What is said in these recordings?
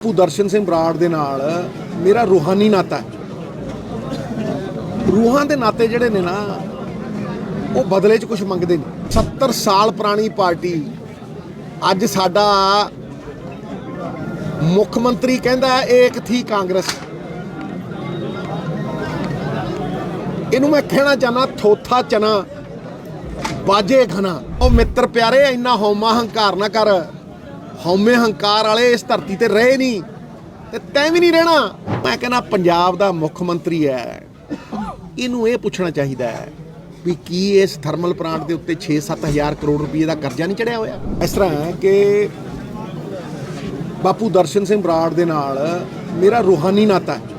ਬਾਪੂ ਦਰਸ਼ਨ ਸਿੰਘ ਬਰਾੜ ਦੇ ਨਾਲ ਮੇਰਾ ਰੂਹਾਨੀ ਨਾਤਾ ਹੈ। ਰੂਹਾਂ ਦੇ ਨਾਤੇ ਜਿਹੜੇ ਨੇ ਨਾ, ਉਹ ਬਦਲੇ 'ਚ ਕੁਝ ਮੰਗਦੇ ਨੇ। 70 ਸਾਲ ਪੁਰਾਣੀ ਪਾਰਟੀ ਅੱਜ ਸਾਡਾ ਮੁੱਖ ਮੰਤਰੀ ਕਹਿੰਦਾ ਇਹ ਇੱਕ ਥੀ ਕਾਂਗਰਸ। ਇਹਨੂੰ ਮੈਂ ਕਹਿਣਾ ਚਾਹਨਾ ਥੋਥਾ ਚਨਾ ਬਾਜੇ ਘਨਾ ਉਹ ਮਿੱਤਰ ਪਿਆਰੇ, ਇੰਨਾ ਹਉਮਾ ਹੰਕਾਰ ਨਾ ਕਰ। ਹਉਮੇ ਹੰਕਾਰ ਵਾਲੇ ਇਸ ਧਰਤੀ ਤੇ ਰਹੇ ਨਹੀਂ ਤੇ ਤੈਂ ਵੀ ਨਹੀਂ ਰਹਿਣਾ। ਮੈਂ ਕਹਿੰਦਾ, ਪੰਜਾਬ ਦਾ ਮੁੱਖ ਮੰਤਰੀ ਹੈ ਇਹਨੂੰ ਇਹ ਪੁੱਛਣਾ ਚਾਹੀਦਾ ਹੈ ਵੀ ਕੀ ਇਸ ਥਰਮਲ ਪਲਾਂਟ ਦੇ ਉੱਤੇ 6-7000 ਕਰੋੜ ਰੁਪਏ ਦਾ ਕਰਜ਼ਾ ਨਹੀਂ ਚੜਿਆ ਹੋਇਆ? ਇਸ ਤਰ੍ਹਾਂ ਹੈ ਕਿ ਬਾਪੂ ਦਰਸ਼ਨ ਸਿੰਘ ਬਰਾੜ ਦੇ ਨਾਲ ਮੇਰਾ ਰੂਹਾਨੀ ਨਾਤਾ ਹੈ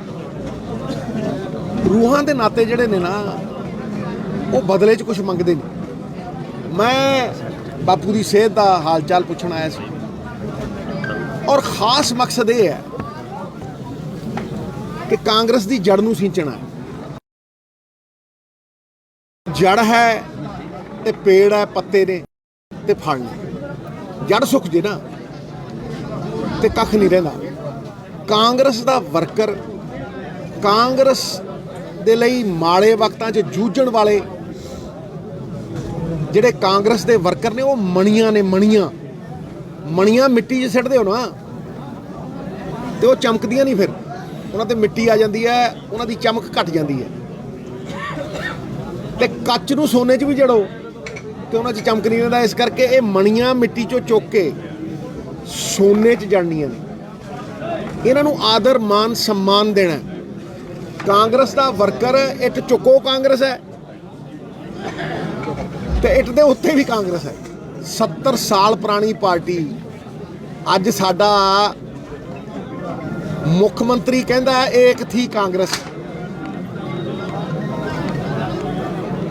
ਰੂਹਾਂ ਦੇ ਨਾਤੇ ਜਿਹੜੇ ਨੇ ਨਾ, ਉਹ ਬਦਲੇ 'ਚ ਕੁਝ ਮੰਗਦੇ ਨੇ। ਮੈਂ ਬਾਪੂ ਦੀ ਸਿਹਤ ਦਾ ਹਾਲ ਚਾਲ ਪੁੱਛਣ ਆਇਆ ਸੀ। ਔਰ ਖਾਸ ਮਕਸਦ ਇਹ ਹੈ ਕਿ ਕਾਂਗਰਸ ਦੀ ਜੜ ਨੂੰ ਸਿੰਚਣਾ। ਜੜ ਹੈ ਤੇ ਪੇੜ ਹੈ, ਪੱਤੇ ਨੇ ਤੇ ਫਲ ਨੇ। ਜੜ ਸੁੱਕ ਜੇ ਨਾ ਤੇ ਕੱਖ ਨਹੀਂ ਰਹਿੰਦਾ। ਕਾਂਗਰਸ ਦਾ ਵਰਕਰ ਕਾਂਗਰਸ ਦੇ ਲਈ ਮਾੜੇ ਵਕਤਾਂ 'ਚ ਜੂਝਣ ਵਾਲੇ ਜਿਹੜੇ ਕਾਂਗਰਸ ਦੇ ਵਰਕਰ ਨੇ, ਉਹ ਮਣੀਆਂ ਨੇ, ਮਣੀਆਂ। ਮਣੀਆਂ ਮਿੱਟੀ 'ਚ ਸਿੱਟਦੇ ਹੋ ਨਾ, ਤੇ ਉਹ ਚਮਕਦੀਆਂ ਨਹੀਂ ਫਿਰ। ਉਹਨਾਂ ਤੇ ਮਿੱਟੀ ਆ ਜਾਂਦੀ ਹੈ, ਉਹਨਾਂ ਦੀ ਚਮਕ ਘਟ ਜਾਂਦੀ ਹੈ। ਤੇ ਕੱਚ ਨੂੰ ਸੋਨੇ 'ਚ ਵੀ ਜੜੋ, ਤੇ ਉਹਨਾਂ 'ਚ ਚਮਕ ਨਹੀਂ ਰਹਿੰਦਾ। ਇਸ ਕਰਕੇ ਇਹ ਮਣੀਆਂ ਮਿੱਟੀ 'ਚੋਂ ਚੁੱਕ ਕੇ ਸੋਨੇ 'ਚ ਜੜਨੀਆਂ ਨੇ। ਇਹਨਾਂ ਨੂੰ ਆਦਰ, ਮਾਨ, ਸਨਮਾਨ ਦੇਣਾ ਕਾਂਗਰਸ ਦਾ ਵਰਕਰ ਇੱਟ ਚੁੱਕੋ ਕਾਂਗਰਸ ਹੈ। ਤੇ ਇੱਟ ਦੇ ਉੱਤੇ ਵੀ ਕਾਂਗਰਸ ਹੈ। 70 ਸਾਲ ਪੁਰਾਣੀ ਪਾਰਟੀ ਅੱਜ ਸਾਡਾ ਮੁੱਖ ਮੰਤਰੀ ਕਹਿੰਦਾ ਹੈ, ਏਕ ਥੀ ਕਾਂਗਰਸ।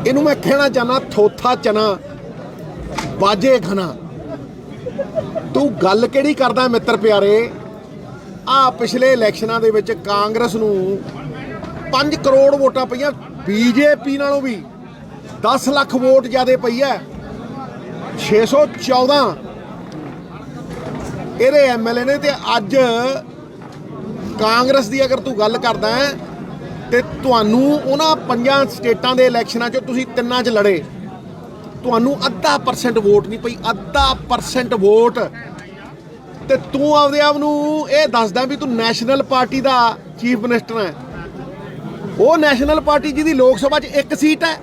ਇਹਨੂੰ ਮੈਂ ਕਹਿਣਾ ਚਾਹਨਾ ਥੋਥਾ ਚਨਾ ਬਾਜੇ ਘਨਾ ਤੂੰ ਗੱਲ ਕਿਹੜੀ ਕਰਦਾ ਮਿੱਤਰ ਪਿਆਰੇ? ਆ ਪਿਛਲੇ ਇਲੈਕਸ਼ਨਾਂ ਦੇ ਵਿੱਚ ਕਾਂਗਰਸ ਨੂੰ 5 ਕਰੋੜ ਵੋਟਾਂ ਪਈਆਂ ਬੀਜੇਪੀ ਨਾਲੋਂ ਵੀ 10 ਲੱਖ ਵੋਟ ਜ਼ਿਆਦਾ ਪਈ ਹੈ। 614 ਇਹਦੇ ਐਮਐਲਏ ਨੇ ਤੇ ਅੱਜ ਕਾਂਗਰਸ ਦੀ ਅਗਰ ਤੂੰ ਗੱਲ ਕਰਦਾ ਹੈ, ਤੇ ਤੁਹਾਨੂੰ ਉਹਨਾਂ ਪੰਜਾਂ ਸਟੇਟਾਂ ਦੇ ਇਲੈਕਸ਼ਨਾਂ 'ਚ ਤੁਸੀਂ ਤਿੰਨਾਂ 'ਚ ਲੜੇ। ਤੁਹਾਨੂੰ ਅੱਧਾ ਪਰਸੈਂਟ ਵੋਟ ਨਹੀਂ ਪਈ, ਅੱਧਾ ਪਰਸੈਂਟ ਵੋਟ। ਤੇ ਤੂੰ ਆਪਦੇ ਆਪ ਨੂੰ ਇਹ ਦੱਸਦਾ ਵੀ ਤੂੰ ਨੈਸ਼ਨਲ ਪਾਰਟੀ ਦਾ ਚੀਫ ਮਿਨਿਸਟਰ ਹੈ। ਉਹ ਨੈਸ਼ਨਲ ਪਾਰਟੀ ਜਿਹਦੀ ਲੋਕ ਸਭਾ 'ਚ ਇੱਕ ਸੀਟ ਹੈ,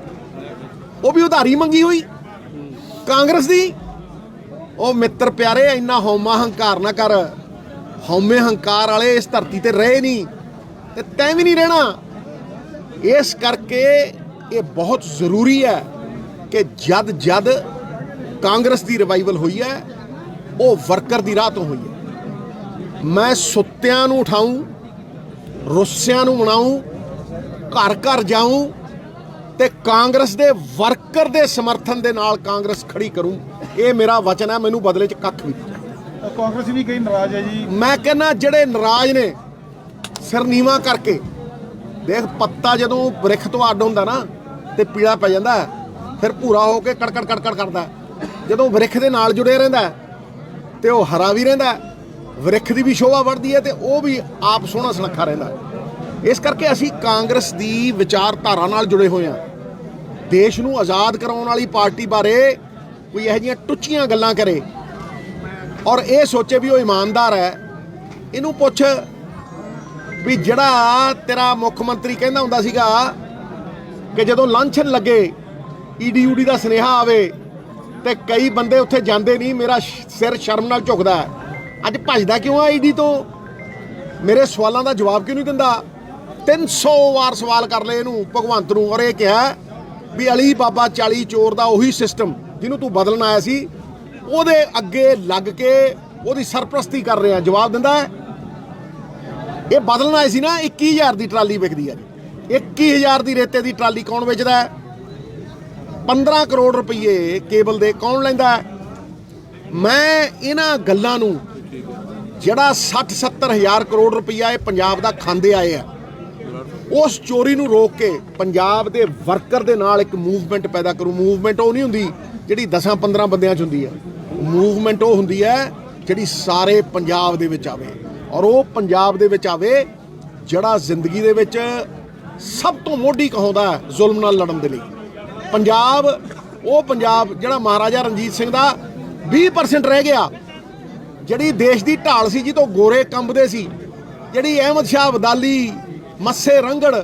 ਉਹ ਵੀ ਉਧਾਰੀ ਮੰਗੀ ਹੋਈ। ਕਾਂਗਰਸ ਦੀ? ਉਹ ਮਿੱਤਰ ਪਿਆਰੇ, ਇੰਨਾ ਹਉਮਾ ਹੰਕਾਰ ਨਾ ਕਰ। ਹਉਮੇ ਹੰਕਾਰ ਵਾਲੇ ਇਸ ਧਰਤੀ ਤੇ ਰਹੇ ਨਹੀਂ ਤੇ ਤੈਂ ਵੀ ਨਹੀਂ ਰਹਿਣਾ। ਇਸ ਕਰਕੇ ਇਹ ਬਹੁਤ ਜ਼ਰੂਰੀ ਹੈ ਕਿ ਜਦ ਜਦ ਕਾਂਗਰਸ ਦੀ ਰਿਵਾਈਵਲ ਹੋਈ ਹੈ, ਉਹ ਵਰਕਰ ਦੀ ਰਾਹ ਤੋਂ ਹੋਈ ਹੈ। ਮੈਂ ਸੁੱਤਿਆਂ ਨੂੰ ਉਠਾਉਂ ਰੁੱਸਿਆਂ ਨੂੰ ਮਨਾਉਂ ਘਰ ਘਰ ਜਾਊਂ ਤੇ ਕਾਂਗਰਸ ਦੇ ਵਰਕਰ ਦੇ ਸਮਰਥਨ ਦੇ ਨਾਲ ਕਾਂਗਰਸ ਖੜੀ ਕਰੂੰ ਇਹ ਮੇਰਾ ਵਚਨ ਹੈ ਮੈਨੂੰ ਬਦਲੇ 'ਚ ਕੱਖ ਵੀ। ਕਾਂਗਰਸ ਵੀ ਕਈ ਨਾਰਾਜ਼ ਹੈ ਜੀ ਮੈਂ ਕਹਿੰਦਾ ਜਿਹੜੇ ਨਾਰਾਜ਼ ਨੇ ਸਿਰ ਨੀਵਾ ਕਰਕੇ ਦੇਖ ਪੱਤਾ ਜਦੋਂ ਬ੍ਰਿਖ ਤੋਂ ਅੱਡ ਹੁੰਦਾ ਨਾ ਤੇ ਪੀਲਾ ਪੈ ਜਾਂਦਾ ਫਿਰ ਭੂਰਾ ਹੋ ਕੇ ਕੜਕੜ ਕੜਕੜ ਕਰਦਾ। ਜਦੋਂ ਬ੍ਰਿਖ ਦੇ ਨਾਲ ਜੁੜੇ ਰਹਿੰਦਾ ਤੇ ਉਹ ਹਰਾ ਵੀ ਰਹਿੰਦਾ ਹੈ, ਬ੍ਰਿਖ ਦੀ ਵੀ ਸ਼ੋਭਾ ਵੱਧਦੀ ਹੈ ਤੇ ਉਹ ਵੀ ਆਪ ਸੋਹਣਾ ਸੁਨੱਖਾ ਰਹਿੰਦਾ। ਇਸ ਕਰਕੇ ਅਸੀਂ ਕਾਂਗਰਸ ਦੀ ਵਿਚਾਰਧਾਰਾ ਨਾਲ ਜੁੜੇ ਹੋਏ ਹਾਂ ਦੇਸ਼ ਨੂੰ ਆਜ਼ਾਦ ਕਰਾਉਣ ਵਾਲੀ ਪਾਰਟੀ ਬਾਰੇ ਕੋਈ ਇਹੋ ਜਿਹੀਆਂ ਟੁੱਚੀਆਂ ਗੱਲਾਂ ਕਰੇ। ਔਰ ਇਹ ਸੋਚੇ ਵੀ ਉਹ ਇਮਾਨਦਾਰ ਹੈ। ਇਹਨੂੰ ਪੁੱਛ ਵੀ ਜਿਹੜਾ ਤੇਰਾ ਮੁੱਖ ਮੰਤਰੀ ਕਹਿੰਦਾ ਹੁੰਦਾ ਸੀਗਾ ਕਿ ਜਦੋਂ ਲਾਂਛਨ ਲੱਗੇ ਈਡੀ ਊਡੀ ਦਾ ਸੁਨੇਹਾ ਆਵੇ ਤੇ ਕਈ ਬੰਦੇ ਉੱਥੇ ਜਾਂਦੇ ਨਹੀਂ, ਮੇਰਾ ਸਿਰ ਸ਼ਰਮ ਨਾਲ ਝੁਕਦਾ ਅੱਜ ਭੱਜਦਾ ਕਿਉਂ ਆ ਈਡੀ ਤੋਂ? ਮੇਰੇ ਸਵਾਲਾਂ ਦਾ ਜਵਾਬ ਕਿਉਂ ਨਹੀਂ ਦਿੰਦਾ? 300 ਵਾਰ ਸਵਾਲ ਕਰ ਲਏ ਇਹਨੂੰ ਭਗਵੰਤ ਨੂੰ ਔਰ ਇਹ ਕਿਹਾ ਵੀ ਅਲੀ ਬਾਬਾ 40 ਚੋਰ ਦਾ ਉਹੀ ਸਿਸਟਮ ਜਿਹਨੂੰ ਤੂੰ ਬਦਲਣ ਆਇਆ ਸੀ, ਉਹਦੇ ਅੱਗੇ ਲੱਗ ਕੇ ਉਹਦੀ ਸਰਪ੍ਰਸਤੀ ਕਰ ਰਿਹਾ, ਜਵਾਬ ਦਿੰਦਾ ਇਹ ਬਦਲਣ ਆਏ ਸੀ ਨਾ 21000 ਦੀ ਟਰਾਲੀ ਵਿਕਦੀ ਹੈ। ਜੀ 21000 ਦੀ ਰੇਤੇ ਦੀ ਟਰਾਲੀ ਕੌਣ ਵੇਚਦਾ ਹੈ? 15 ਕਰੋੜ ਰੁਪਏ ਕੇਬਲ ਦੇ ਕੌਣ ਲੈਂਦਾ ਹੈ? ਮੈਂ ਇਹਨਾਂ ਗੱਲਾਂ ਨੂੰ ਜਿਹੜਾ 60 70 ਹਜ਼ਾਰ ਕਰੋੜ ਰੁਪਈਆ ਇਹ ਪੰਜਾਬ ਦਾ ਖਾਂਦੇ ਆਏ ਆ। ਉਸ ਚੋਰੀ ਨੂੰ ਰੋਕ ਕੇ ਪੰਜਾਬ ਦੇ ਵਰਕਰ ਦੇ ਨਾਲ ਇੱਕ ਮੂਵਮੈਂਟ ਪੈਦਾ ਕਰੂ। ਮੂਵਮੈਂਟ ਉਹ ਨਹੀਂ ਹੁੰਦੀ ਜਿਹੜੀ 10 15 ਬੰਦਿਆਂ 'ਚ ਹੁੰਦੀ ਹੈ। ਮੂਵਮੈਂਟ ਉਹ ਹੁੰਦੀ ਹੈ ਜਿਹੜੀ ਸਾਰੇ ਪੰਜਾਬ ਦੇ ਵਿੱਚ ਆਵੇ। ਔਰ ਉਹ ਪੰਜਾਬ ਦੇ ਵਿੱਚ ਆਵੇ ਜਿਹੜਾ ਜ਼ਿੰਦਗੀ ਦੇ ਵਿੱਚ ਸਭ ਤੋਂ ਮੋਢੀ ਕਹਾਉਂਦਾ ਹੈ ਜ਼ੁਲਮ ਨਾਲ ਲੜਨ ਦੇ ਲਈ। ਪੰਜਾਬ, ਉਹ ਪੰਜਾਬ ਜਿਹੜਾ ਮਹਾਰਾਜਾ ਰਣਜੀਤ ਸਿੰਘ ਦਾ 20% ਰਹਿ ਗਿਆ। ਜਿਹੜੀ ਦੇਸ਼ ਦੀ ਢਾਲ ਸੀ ਜੀ ਤੋਂ ਗੋਰੇ ਕੰਬਦੇ ਸੀ, ਜਿਹੜੀ ਅਹਿਮਦ ਸ਼ਾਹ ਅਬਦਾਲੀ ਮੱਸੇ ਰੰਗੜ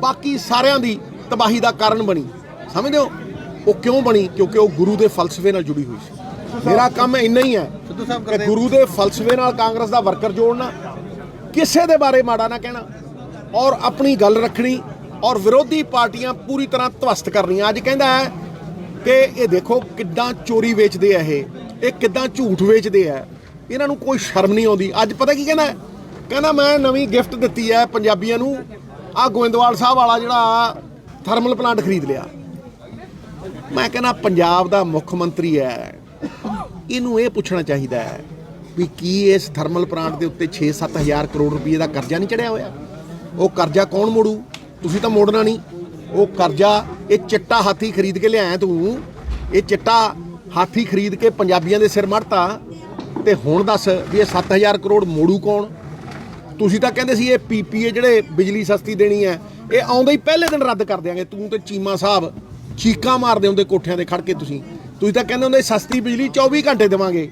ਬਾਕੀ ਸਾਰਿਆਂ ਦੀ ਤਬਾਹੀ ਦਾ ਕਾਰਨ ਬਣੀ। ਸਮਝਦੇ ਹੋ? ਉਹ ਕਿਉਂ ਬਣੀ? ਕਿਉਂਕਿ ਉਹ ਗੁਰੂ ਦੇ ਫਲਸਫੇ ਨਾਲ ਜੁੜੀ ਹੋਈ ਸੀ। ਮੇਰਾ ਕੰਮ ਇੰਨਾ ਹੀ ਹੈ ਸਿੱਧੂ ਸਾਹਿਬ ਕਿ ਗੁਰੂ ਦੇ ਫਲਸਫੇ ਨਾਲ ਕਾਂਗਰਸ ਦਾ ਵਰਕਰ ਜੋੜਨਾ ਕਿਸੇ ਦੇ ਬਾਰੇ ਮਾੜਾ ਨਾ ਕਹਿਣਾ ਔਰ ਆਪਣੀ ਗੱਲ ਰੱਖਣੀ ਔਰ ਵਿਰੋਧੀ ਪਾਰਟੀਆਂ ਪੂਰੀ ਤਰ੍ਹਾਂ ਧਵਸਤ ਕਰਨੀਆਂ। ਅੱਜ ਕਹਿੰਦਾ ਹੈ ਕਿ ਇਹ ਦੇਖੋ ਕਿੱਦਾਂ ਚੋਰੀ ਵੇਚਦੇ ਆ ਇਹ ਇਹ ਕਿੱਦਾਂ ਝੂਠ ਵੇਚਦੇ ਆ। ਇਹਨਾਂ ਨੂੰ ਕੋਈ ਸ਼ਰਮ ਨਹੀਂ ਆਉਂਦੀ। ਅੱਜ ਪਤਾ ਕੀ ਕਹਿੰਦਾ ਹੈ? ਕਹਿੰਦਾ ਮੈਂ ਨਵੀਂ ਗਿਫਟ ਦਿੱਤੀ ਹੈ ਪੰਜਾਬੀਆਂ ਨੂੰ। ਆ ਗੋਇੰਦਵਾਲ ਸਾਹਿਬ ਵਾਲਾ ਜਿਹੜਾ ਥਰਮਲ ਪਲਾਂਟ ਖਰੀਦ ਲਿਆ। ਮੈਂ ਕਹਿੰਦਾ ਪੰਜਾਬ ਦਾ ਮੁੱਖ ਮੰਤਰੀ ਹੈ। ਇਹਨੂੰ ਇਹ ਪੁੱਛਣਾ ਚਾਹੀਦਾ ਹੈ ਵੀ ਕੀ ਇਸ ਥਰਮਲ ਪਲਾਂਟ ਦੇ ਉੱਤੇ 6-7 ਹਜ਼ਾਰ ਕਰੋੜ ਰੁਪਏ ਦਾ ਕਰਜ਼ਾ ਨਹੀਂ ਚੜਿਆ ਹੋਇਆ? ਉਹ ਕਰਜ਼ਾ ਕੌਣ ਮੋੜੂ? ਤੁਸੀਂ ਤਾਂ ਮੋੜਨਾ ਨਹੀਂ। ਉਹ ਕਰਜ਼ਾ, ਇਹ ਚਿੱਟਾ ਹਾਥੀ ਖਰੀਦ ਕੇ ਲਿਆਇਆ ਤੂੰ। ਇਹ ਚਿੱਟਾ ਹਾਥੀ ਖਰੀਦ ਕੇ ਪੰਜਾਬੀਆਂ ਦੇ ਸਿਰ ਮੜਤਾ। ਤੇ ਹੁਣ ਦੱਸ ਵੀ ਇਹ 7000 ਕਰੋੜ ਮੋੜੂ ਕੌਣ? ਤੁਸੀਂ ਤਾਂ ਕਹਿੰਦੇ ਸੀ ਇਹ ਪੀਪੀਏ ਜਿਹੜੇ ਬਿਜਲੀ ਸਸਤੀ ਦੇਣੀ ਹੈ, ਇਹ ਆਉਂਦੇ ਹੀ ਪਹਿਲੇ ਦਿਨ ਰੱਦ ਕਰ ਦਿਆਂਗੇ। ਤੂੰ ਤੇ ਚੀਮਾ ਸਾਹਿਬ ਚੀਕਾਂ ਮਾਰਦੇ ਹੁੰਦੇ ਕੋਠਿਆਂ ਦੇ ਖੜ ਕੇ ਤੁਸੀਂ। ਤੁਸੀਂ ਤਾਂ ਕਹਿੰਦੇ ਹੁੰਦੇ ਸਸਤੀ ਬਿਜਲੀ 24 ਘੰਟੇ ਦੇਵਾਂਗੇ।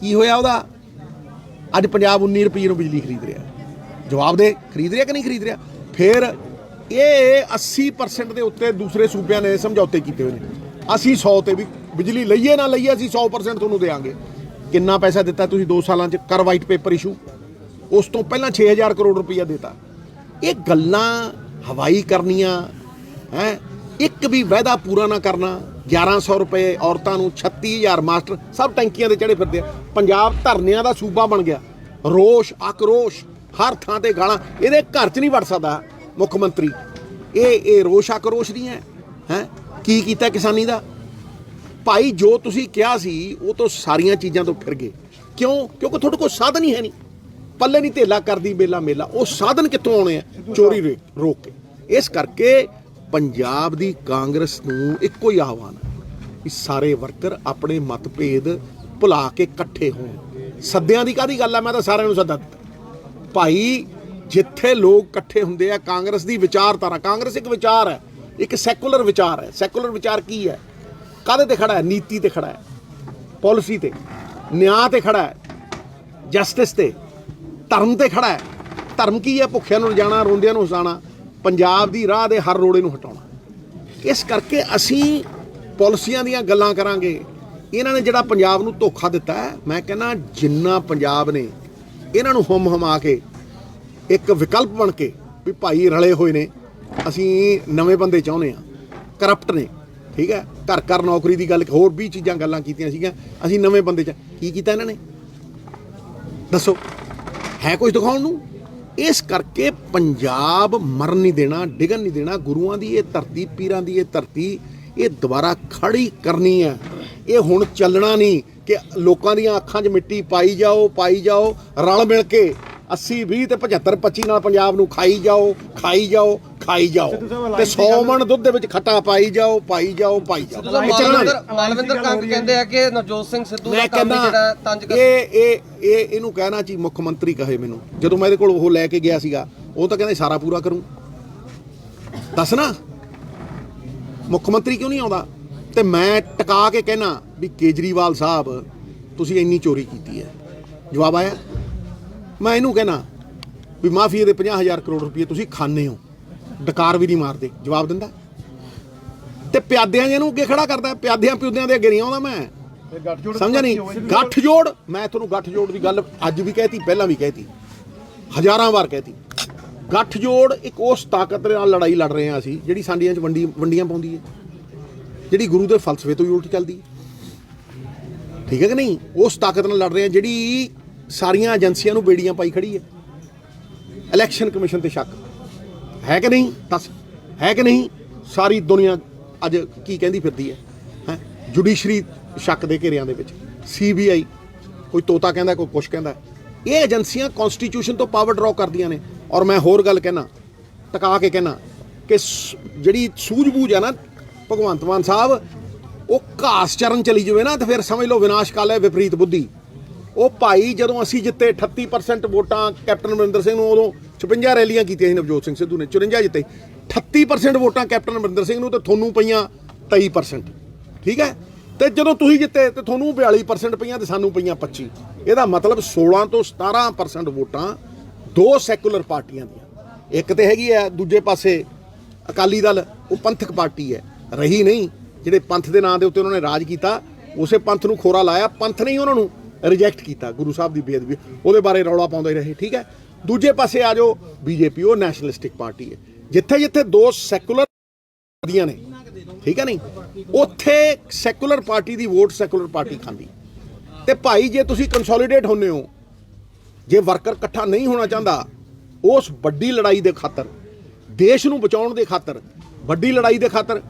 ਕੀ ਹੋਇਆ ਉਹਦਾ? ਅੱਜ ਪੰਜਾਬ 19 ਰੁਪਏ ਨੂੰ ਬਿਜਲੀ ਖਰੀਦ ਰਿਹਾ। ਜਵਾਬ ਦੇ, ਖਰੀਦ ਰਿਹਾ ਕਿ ਨਹੀਂ ਖਰੀਦ ਰਿਹਾ? ਫਿਰ ਇਹ 80% ਦੇ ਉੱਤੇ ਦੂਸਰੇ ਸੂਬਿਆਂ ਨੇ ਸਮਝੌਤੇ ਕੀਤੇ ਹੋਏ ਨੇ। ਅਸੀਂ 100 ਤੇ ਵੀ ਬਿਜਲੀ ਲਈਏ ਨਾ ਲਈਏ, ਅਸੀਂ 100% ਤੁਹਾਨੂੰ ਦੇਵਾਂਗੇ। ਕਿੰਨਾ ਪੈਸਾ ਦਿੱਤਾ ਤੁਸੀਂ 2 ਸਾਲਾਂ 'ਚ? ਕਰ ਵਾਈਟ ਪੇਪਰ ਇਸ਼ੂ ਉਸ ਤੋਂ ਪਹਿਲਾਂ 6000 ਕਰੋੜ ਰੁਪਈਆ ਦਿੱਤਾ। ਇਹ ਗੱਲਾਂ ਹਵਾਈ ਕਰਨੀਆਂ, ਹੈ, ਇੱਕ ਵੀ ਵਾਅਦਾ ਪੂਰਾ ਨਾ ਕਰਨਾ 1100 ਰੁਪਏ ਔਰਤਾਂ ਨੂੰ 36000 ਮਾਸਟਰ, ਸਭ ਟੈਂਕੀਆਂ ਦੇ ਚੜੇ ਫਿਰਦੇ ਆ। ਪੰਜਾਬ ਧਰਨਿਆਂ ਦਾ ਸੂਬਾ ਬਣ ਗਿਆ। ਰੋਸ਼, ਆਕਰੋਸ਼, ਹਰ ਥਾਂ ਤੇ ਗਾਲਾਂ, ਇਹਦੇ ਘਰ 'ਚ ਨਹੀਂ ਵੜ ਸਕਦਾ ਮੁੱਖ ਮੰਤਰੀ। ਇਹ ਇਹ ਰੋਸ਼, ਆਕਰੋਸ਼ ਨਹੀਂ ਹੈ ਹੈ? ਕੀ ਕੀਤਾ ਕਿਸਾਨੀ ਦਾ? ਭਾਈ, ਜੋ ਤੁਸੀਂ ਕਿਹਾ ਸੀ, ਉਹ ਤੋਂ ਸਾਰੀਆਂ ਚੀਜ਼ਾਂ ਤੋਂ ਫਿਰ ਗਏ। ਕਿਉਂ? ਕਿਉਂਕਿ ਤੁਹਾਡੇ ਕੋਲ ਸਾਧਨ ਹੀ ਹੈ ਨਹੀਂ। ਪੱਲੇ ਨਹੀਂ ਧੇਲਾ ਕਰਦੀ ਮੇਲਾ ਮੇਲਾ। ਉਹ ਸਾਧਨ ਕਿੱਥੋਂ ਆਉਣੇ ਆ? ਚੋਰੀ ਰੋਕ ਕੇ। ਇਸ ਕਰਕੇ ਪੰਜਾਬ ਦੀ ਕਾਂਗਰਸ ਨੂੰ ਇੱਕੋ ਹੀ ਆਹਵਾਨ ਹੈ ਕਿ ਸਾਰੇ ਵਰਕਰ ਆਪਣੇ ਮਤਭੇਦ ਭੁਲਾ ਕੇ ਇਕੱਠੇ ਹੋਣ। ਸੱਦਿਆਂ ਦੀ ਕਾਦੀ ਗੱਲ ਆ? ਮੈਂ ਤਾਂ ਸਾਰਿਆਂ ਨੂੰ ਸੱਦਾ ਦਿੱਤਾ। ਭਾਈ, ਜਿੱਥੇ ਲੋਕ ਇਕੱਠੇ ਹੁੰਦੇ ਆ, ਕਾਂਗਰਸ ਦੀ ਵਿਚਾਰਧਾਰਾ। ਕਾਂਗਰਸ ਇੱਕ ਵਿਚਾਰ ਹੈ, ਇੱਕ ਸੈਕੂਲਰ ਵਿਚਾਰ ਹੈ। ਸੈਕੂਲਰ ਵਿਚਾਰ ਕੀ ਹੈ? ਕਾਦੇ ਤੇ ਖੜਾ ਹੈ? ਨੀਤੀ ਤੇ ਖੜਾ ਹੈ। ਪਾਲਿਸੀ ਤੇ। ਨਿਆਂ ਤੇ ਖੜਾ ਹੈ। ਜਸਟਿਸ ਤੇ। ਧਰਮ ਤੇ ਖੜਾ ਹੈ। ਧਰਮ ਕੀ ਹੈ? ਭੁੱਖਿਆਂ ਨੂੰ ਰਜਾਣਾ, ਰੋਂਦਿਆਂ ਨੂੰ ਹਸਾਣਾ, ਪੰਜਾਬ ਦੀ ਰਾਹ ਦੇ ਹਰ ਰੋੜੇ ਨੂੰ ਹਟਾਉਣਾ। ਇਸ ਕਰਕੇ ਅਸੀਂ ਪਾਲਿਸੀਆਂ ਦੀਆਂ ਗੱਲਾਂ ਕਰਾਂਗੇ। ਇਹਨਾਂ ਨੇ ਜਿਹੜਾ ਪੰਜਾਬ ਨੂੰ ਧੋਖਾ ਦਿੱਤਾ ਹੈ, ਮੈਂ ਕਹਿੰਦਾ ਜਿੰਨਾ ਪੰਜਾਬ ਨੇ ਇਹਨਾਂ ਨੂੰ ਹਮ ਹਮਾ ਕੇ, ਇੱਕ ਵਿਕਲਪ ਬਣ ਕੇ ਵੀ ਭਾਈ ਰਲੇ ਹੋਏ ਨੇ, ਅਸੀਂ ਨਵੇਂ ਬੰਦੇ ਚਾਹੁੰਦੇ ਆ ਕਰਪਟ ਨੇ, ਠੀਕ ਹੈ? ਘਰ ਘਰ ਨੌਕਰੀ ਦੀ ਗੱਲ, ਹੋਰ ਵੀ ਚੀਜ਼ਾਂ ਗੱਲਾਂ ਕੀਤੀਆਂ ਸੀਗੀਆਂ, ਅਸੀਂ ਨਵੇਂ ਬੰਦੇ ਚ, ਕੀ ਕੀਤਾ ਇਹਨਾਂ ਨੇ? ਦੱਸੋ। ਹੈ ਕੁਝ ਦਿਖਾਉਣ ਨੂੰ? ਇਸ ਕਰਕੇ ਪੰਜਾਬ ਮਰਨ ਨਹੀਂ ਦੇਣਾ, ਡਿਗਣ ਨਹੀਂ ਦੇਣਾ, ਗੁਰੂਆਂ ਦੀ ਇਹ ਧਰਤੀ, ਪੀਰਾਂ ਦੀ ਇਹ ਧਰਤੀ, ਇਹ ਦੁਬਾਰਾ ਖੜੀ ਕਰਨੀ ਹੈ। ਇਹ ਹੁਣ ਚੱਲਣਾ ਨਹੀਂ ਕਿ ਲੋਕਾਂ ਦੀਆਂ ਅੱਖਾਂ 'ਚ ਮਿੱਟੀ ਪਾਈ ਜਾਓ ਪਾਈ ਜਾਓ, ਰਲ ਮਿਲ ਕੇ 80 20 ਤੇ 75 25 ਨਾਲ ਪੰਜਾਬ ਨੂੰ ਖਾਈ ਜਾਓ ਖਾਈ ਜਾਓ ਖਾਈ ਜਾਓ। ਤੇ 100 ਮਣ ਦੁੱਧ ਦੇ ਵਿੱਚ ਖੱਟਾ ਪਾਈ ਜਾਓ ਪਾਈ ਜਾਓ ਪਾਈ ਜਾਓ। ਮਾਲਵਿੰਦਰ ਮਾਲਵਿੰਦਰ ਕੰਗ ਕਹਿੰਦੇ ਆ ਕਿ ਨਵਜੋਤ ਸਿੰਘ ਸਿੱਧੂ ਦਾ ਕੰਮ ਜਿਹੜਾ ਤੰਜ ਕਰ ਇਹ ਇਹ ਇਹ ਇਹਨੂੰ ਕਹਿਣਾ ਚਾਹੀ ਮੁੱਖ ਮੰਤਰੀ ਕਹੇ ਮੈਨੂੰ। ਜਦੋਂ ਮੈਂ ਇਹਦੇ ਕੋਲ ਉਹ ਲੈ ਕੇ ਗਿਆ ਸੀਗਾ ਉਹ ਤਾਂ ਕਹਿੰਦੇ ਸਾਰਾ ਪੂਰਾ ਕਰੂੰ। ਦੱਸ ਨਾ। ਮੁੱਖ ਮੰਤਰੀ ਕਿਉਂ ਨਹੀਂ ਆਉਂਦਾ? ਤੇ ਮੈਂ ਟਿਕਾ ਕੇ ਕਹਿਣਾ ਵੀ ਕੇਜਰੀਵਾਲ ਸਾਹਿਬ ਤੁਸੀਂ ਇੰਨੀ ਚੋਰੀ ਕੀਤੀ ਹੈ। ਜਵਾਬ ਆਇਆ। ਮੈਂ ਇਹਨੂੰ ਕਹਿਣਾ ਵੀ ਮਾਫੀਆ ਦੇ 50000 ਕਰੋੜ ਰੁਪਏ ਤੁਸੀਂ ਖਾਣੇ ਹੋ। ਡਕਾਰ ਵੀ ਨਹੀਂ ਮਾਰਦੇ। ਜਵਾਬ ਦਿੰਦਾ। ਤੇ ਪਿਆਦਿਆਂ ਜਿਹਨੂੰ ਅੱਗੇ ਖੜਾ ਕਰਦਾ। ਪਿਆਦਿਆਂ ਪਿਉਦਿਆਂ ਦੇ ਅੱਗੇ ਨਹੀਂ ਆਉਂਦਾ ਮੈਂ। ਸਮਝਿਆ ਨਹੀਂ? ਗੱਠ ਜੋੜ? ਮੈਂ ਤੁਹਾਨੂੰ ਗੱਠ ਜੋੜ ਦੀ ਗੱਲ ਅੱਜ ਵੀ ਕਹਿਤੀ ਪਹਿਲਾਂ ਵੀ ਕਹਿਤੀ। ਹਜ਼ਾਰਾਂ ਵਾਰ ਕਹਿਤੀ। ਗੱਠ ਜੋੜ ਇੱਕ ਉਸ ਤਾਕਤ ਦੇ ਨਾਲ ਲੜਾਈ ਲੜ ਰਹੇ ਹਾਂ ਅਸੀਂ ਜਿਹੜੀ ਸਾਡੀਆਂ ਚ ਵੰਡੀ ਵੰਡੀਆਂ ਪਾਉਂਦੀ ਹੈ। ਜਿਹੜੀ ਗੁਰੂ ਦੇ ਫਲਸਫੇ ਤੋਂ ਹੀ ਉਲਟ ਚੱਲਦੀ ਹੈ। ਠੀਕ ਹੈ ਕਿ ਨਹੀਂ? ਉਸ ਤਾਕਤ ਨਾਲ ਲੜ ਰਹੇ ਹਾਂ ਜਿਹੜੀ ਸਾਰੀਆਂ ਏਜੰਸੀਆਂ ਨੂੰ ਬੇੜੀਆਂ ਪਾਈ ਖੜੀ ਹੈ। ਇਲੈਕਸ਼ਨ ਕਮਿਸ਼ਨ ਤੇ ਸ਼ੱਕ। ਹੈ ਕਿ ਨਹੀਂ? ਦੱਸ। ਹੈ ਕਿ ਨਹੀਂ? ਸਾਰੀ ਦੁਨੀਆ ਅੱਜ ਕੀ ਕਹਿੰਦੀ ਫਿਰਦੀ ਹੈ? ਹੈ? ਜੁਡੀਸ਼ਰੀ ਸ਼ੱਕ ਦੇ ਘੇਰਿਆਂ ਦੇ ਵਿੱਚ। ਸੀਬੀਆਈ ਕੋਈ ਤੋਤਾ ਕਹਿੰਦਾ, ਕੋਈ ਕੁਛ ਕਹਿੰਦਾ। ਇਹ ਏਜੰਸੀਆਂ ਕਨਸਟੀਟਿਊਸ਼ਨ ਤੋਂ ਪਾਵਰ ਡਰਾਅ ਕਰਦੀਆਂ ਨੇ। ਔਰ ਮੈਂ ਹੋਰ ਗੱਲ ਕਹਿਣਾ, ਟਕਾ ਕੇ ਕਹਿਣਾ ਕਿ ਸ- ਜਿਹੜੀ ਸੂਝ-ਬੂਝ ਹੈ ਨਾ, ਭਗਵੰਤ ਮਾਨ ਸਾਹਿਬ, ਉਹ ਘਾਸ ਚਰਨ ਚਲੀ ਜਾਵੇ ਨਾ, ਤਾਂ ਫਿਰ ਸਮਝ ਲਓ ਵਿਨਾਸ਼ ਕਾਲ ਹੈ, ਵਿਪਰੀਤ ਬੁੱਧੀ। ਉਹ ਭਾਈ ਜਦੋਂ ਅਸੀਂ ਜਿੱਤੇ 38% ਵੋਟਾਂ, ਕੈਪਟਨ ਅਮਰਿੰਦਰ ਸਿੰਘ ਨੂੰ ਉਦੋਂ 56 ਰੈਲੀਆਂ ਕੀਤੀਆਂ ਸੀ ਨਵਜੋਤ ਸਿੰਘ ਸਿੱਧੂ ਨੇ 54 ਜਿੱਤੇ। 38% ਵੋਟਾਂ ਕੈਪਟਨ ਅਮਰਿੰਦਰ ਸਿੰਘ ਨੂੰ ਤੇ ਤੁਹਾਨੂੰ ਪਈਆਂ 23% ਠੀਕ ਹੈ? ਤੇ ਜਦੋਂ ਤੁਸੀਂ ਜਿੱਤੇ ਤੇ ਤੁਹਾਨੂੰ 42% ਪਈਆਂ ਤੇ ਸਾਨੂੰ ਪਈਆਂ 25 ਇਹਦਾ ਮਤਲਬ 16 ਤੋਂ 17% ਵੋਟਾਂ ਦੋ ਸੈਕੂਲਰ ਪਾਰਟੀਆਂ ਦੀਆਂ। ਇੱਕ ਤੇ ਹੈਗੀ ਹੈ ਦੂਜੇ ਪਾਸੇ ਅਕਾਲੀ ਦਲ, ਉਹ ਪੰਥਕ ਪਾਰਟੀ ਹੈ। ਰਹੀ ਨਹੀਂ। ਜਿਹੜੇ ਪੰਥ ਦੇ ਨਾਂ ਦੇ ਉੱਤੇ ਉਹਨਾਂ ਨੇ ਰਾਜ ਕੀਤਾ, ਉਸੇ ਪੰਥ ਨੂੰ ਖੋਰਾ ਲਾਇਆ। ਪੰਥ ਨੇ ਹੀ ਉਹਨਾਂ ਨੂੰ ਰਿਜੈਕਟ ਕੀਤਾ। ਗੁਰੂ ਸਾਹਿਬ ਦੀ ਬੇਅਦਬੀ, ਉਹਦੇ ਬਾਰੇ ਰੌਲਾ ਪਾਉਂਦੇ ਰਹੇ। ਠੀਕ ਹੈ? ਦੂਜੇ ਪਾਸੇ ਆ ਜਾਓ ਬੀਜੇਪੀ ਉਹ ਨੈਸ਼ਨਲਿਸਟਿਕ ਪਾਰਟੀ ਹੈ। ਜਿੱਥੇ ਜਿੱਥੇ ਦੋ ਸੈਕੂਲਰ ਦੀਆਂ ਨੇ, ਠੀਕ ਹੈ ਨਹੀਂ? ਉੱਥੇ ਸੈਕੂਲਰ ਪਾਰਟੀ ਦੀ ਵੋਟ ਸੈਕੂਲਰ ਪਾਰਟੀ ਖਾਂਦੀ। ਤੇ ਭਾਈ, ਜੇ ਤੁਸੀਂ ਕੰਸੋਲੀਡੇਟ ਹੁੰਨੇ ਹੋ, ਜੇ ਵਰਕਰ ਇਕੱਠਾ ਨਹੀਂ ਹੋਣਾ ਚਾਹੁੰਦਾ, ਉਸ ਵੱਡੀ ਲੜਾਈ ਦੇ ਖਾਤਰ, ਦੇਸ਼ ਨੂੰ ਬਚਾਉਣ ਦੇ ਖਾਤਰ, ਵੱਡੀ ਲੜਾਈ ਦੇ ਖਾਤਰ,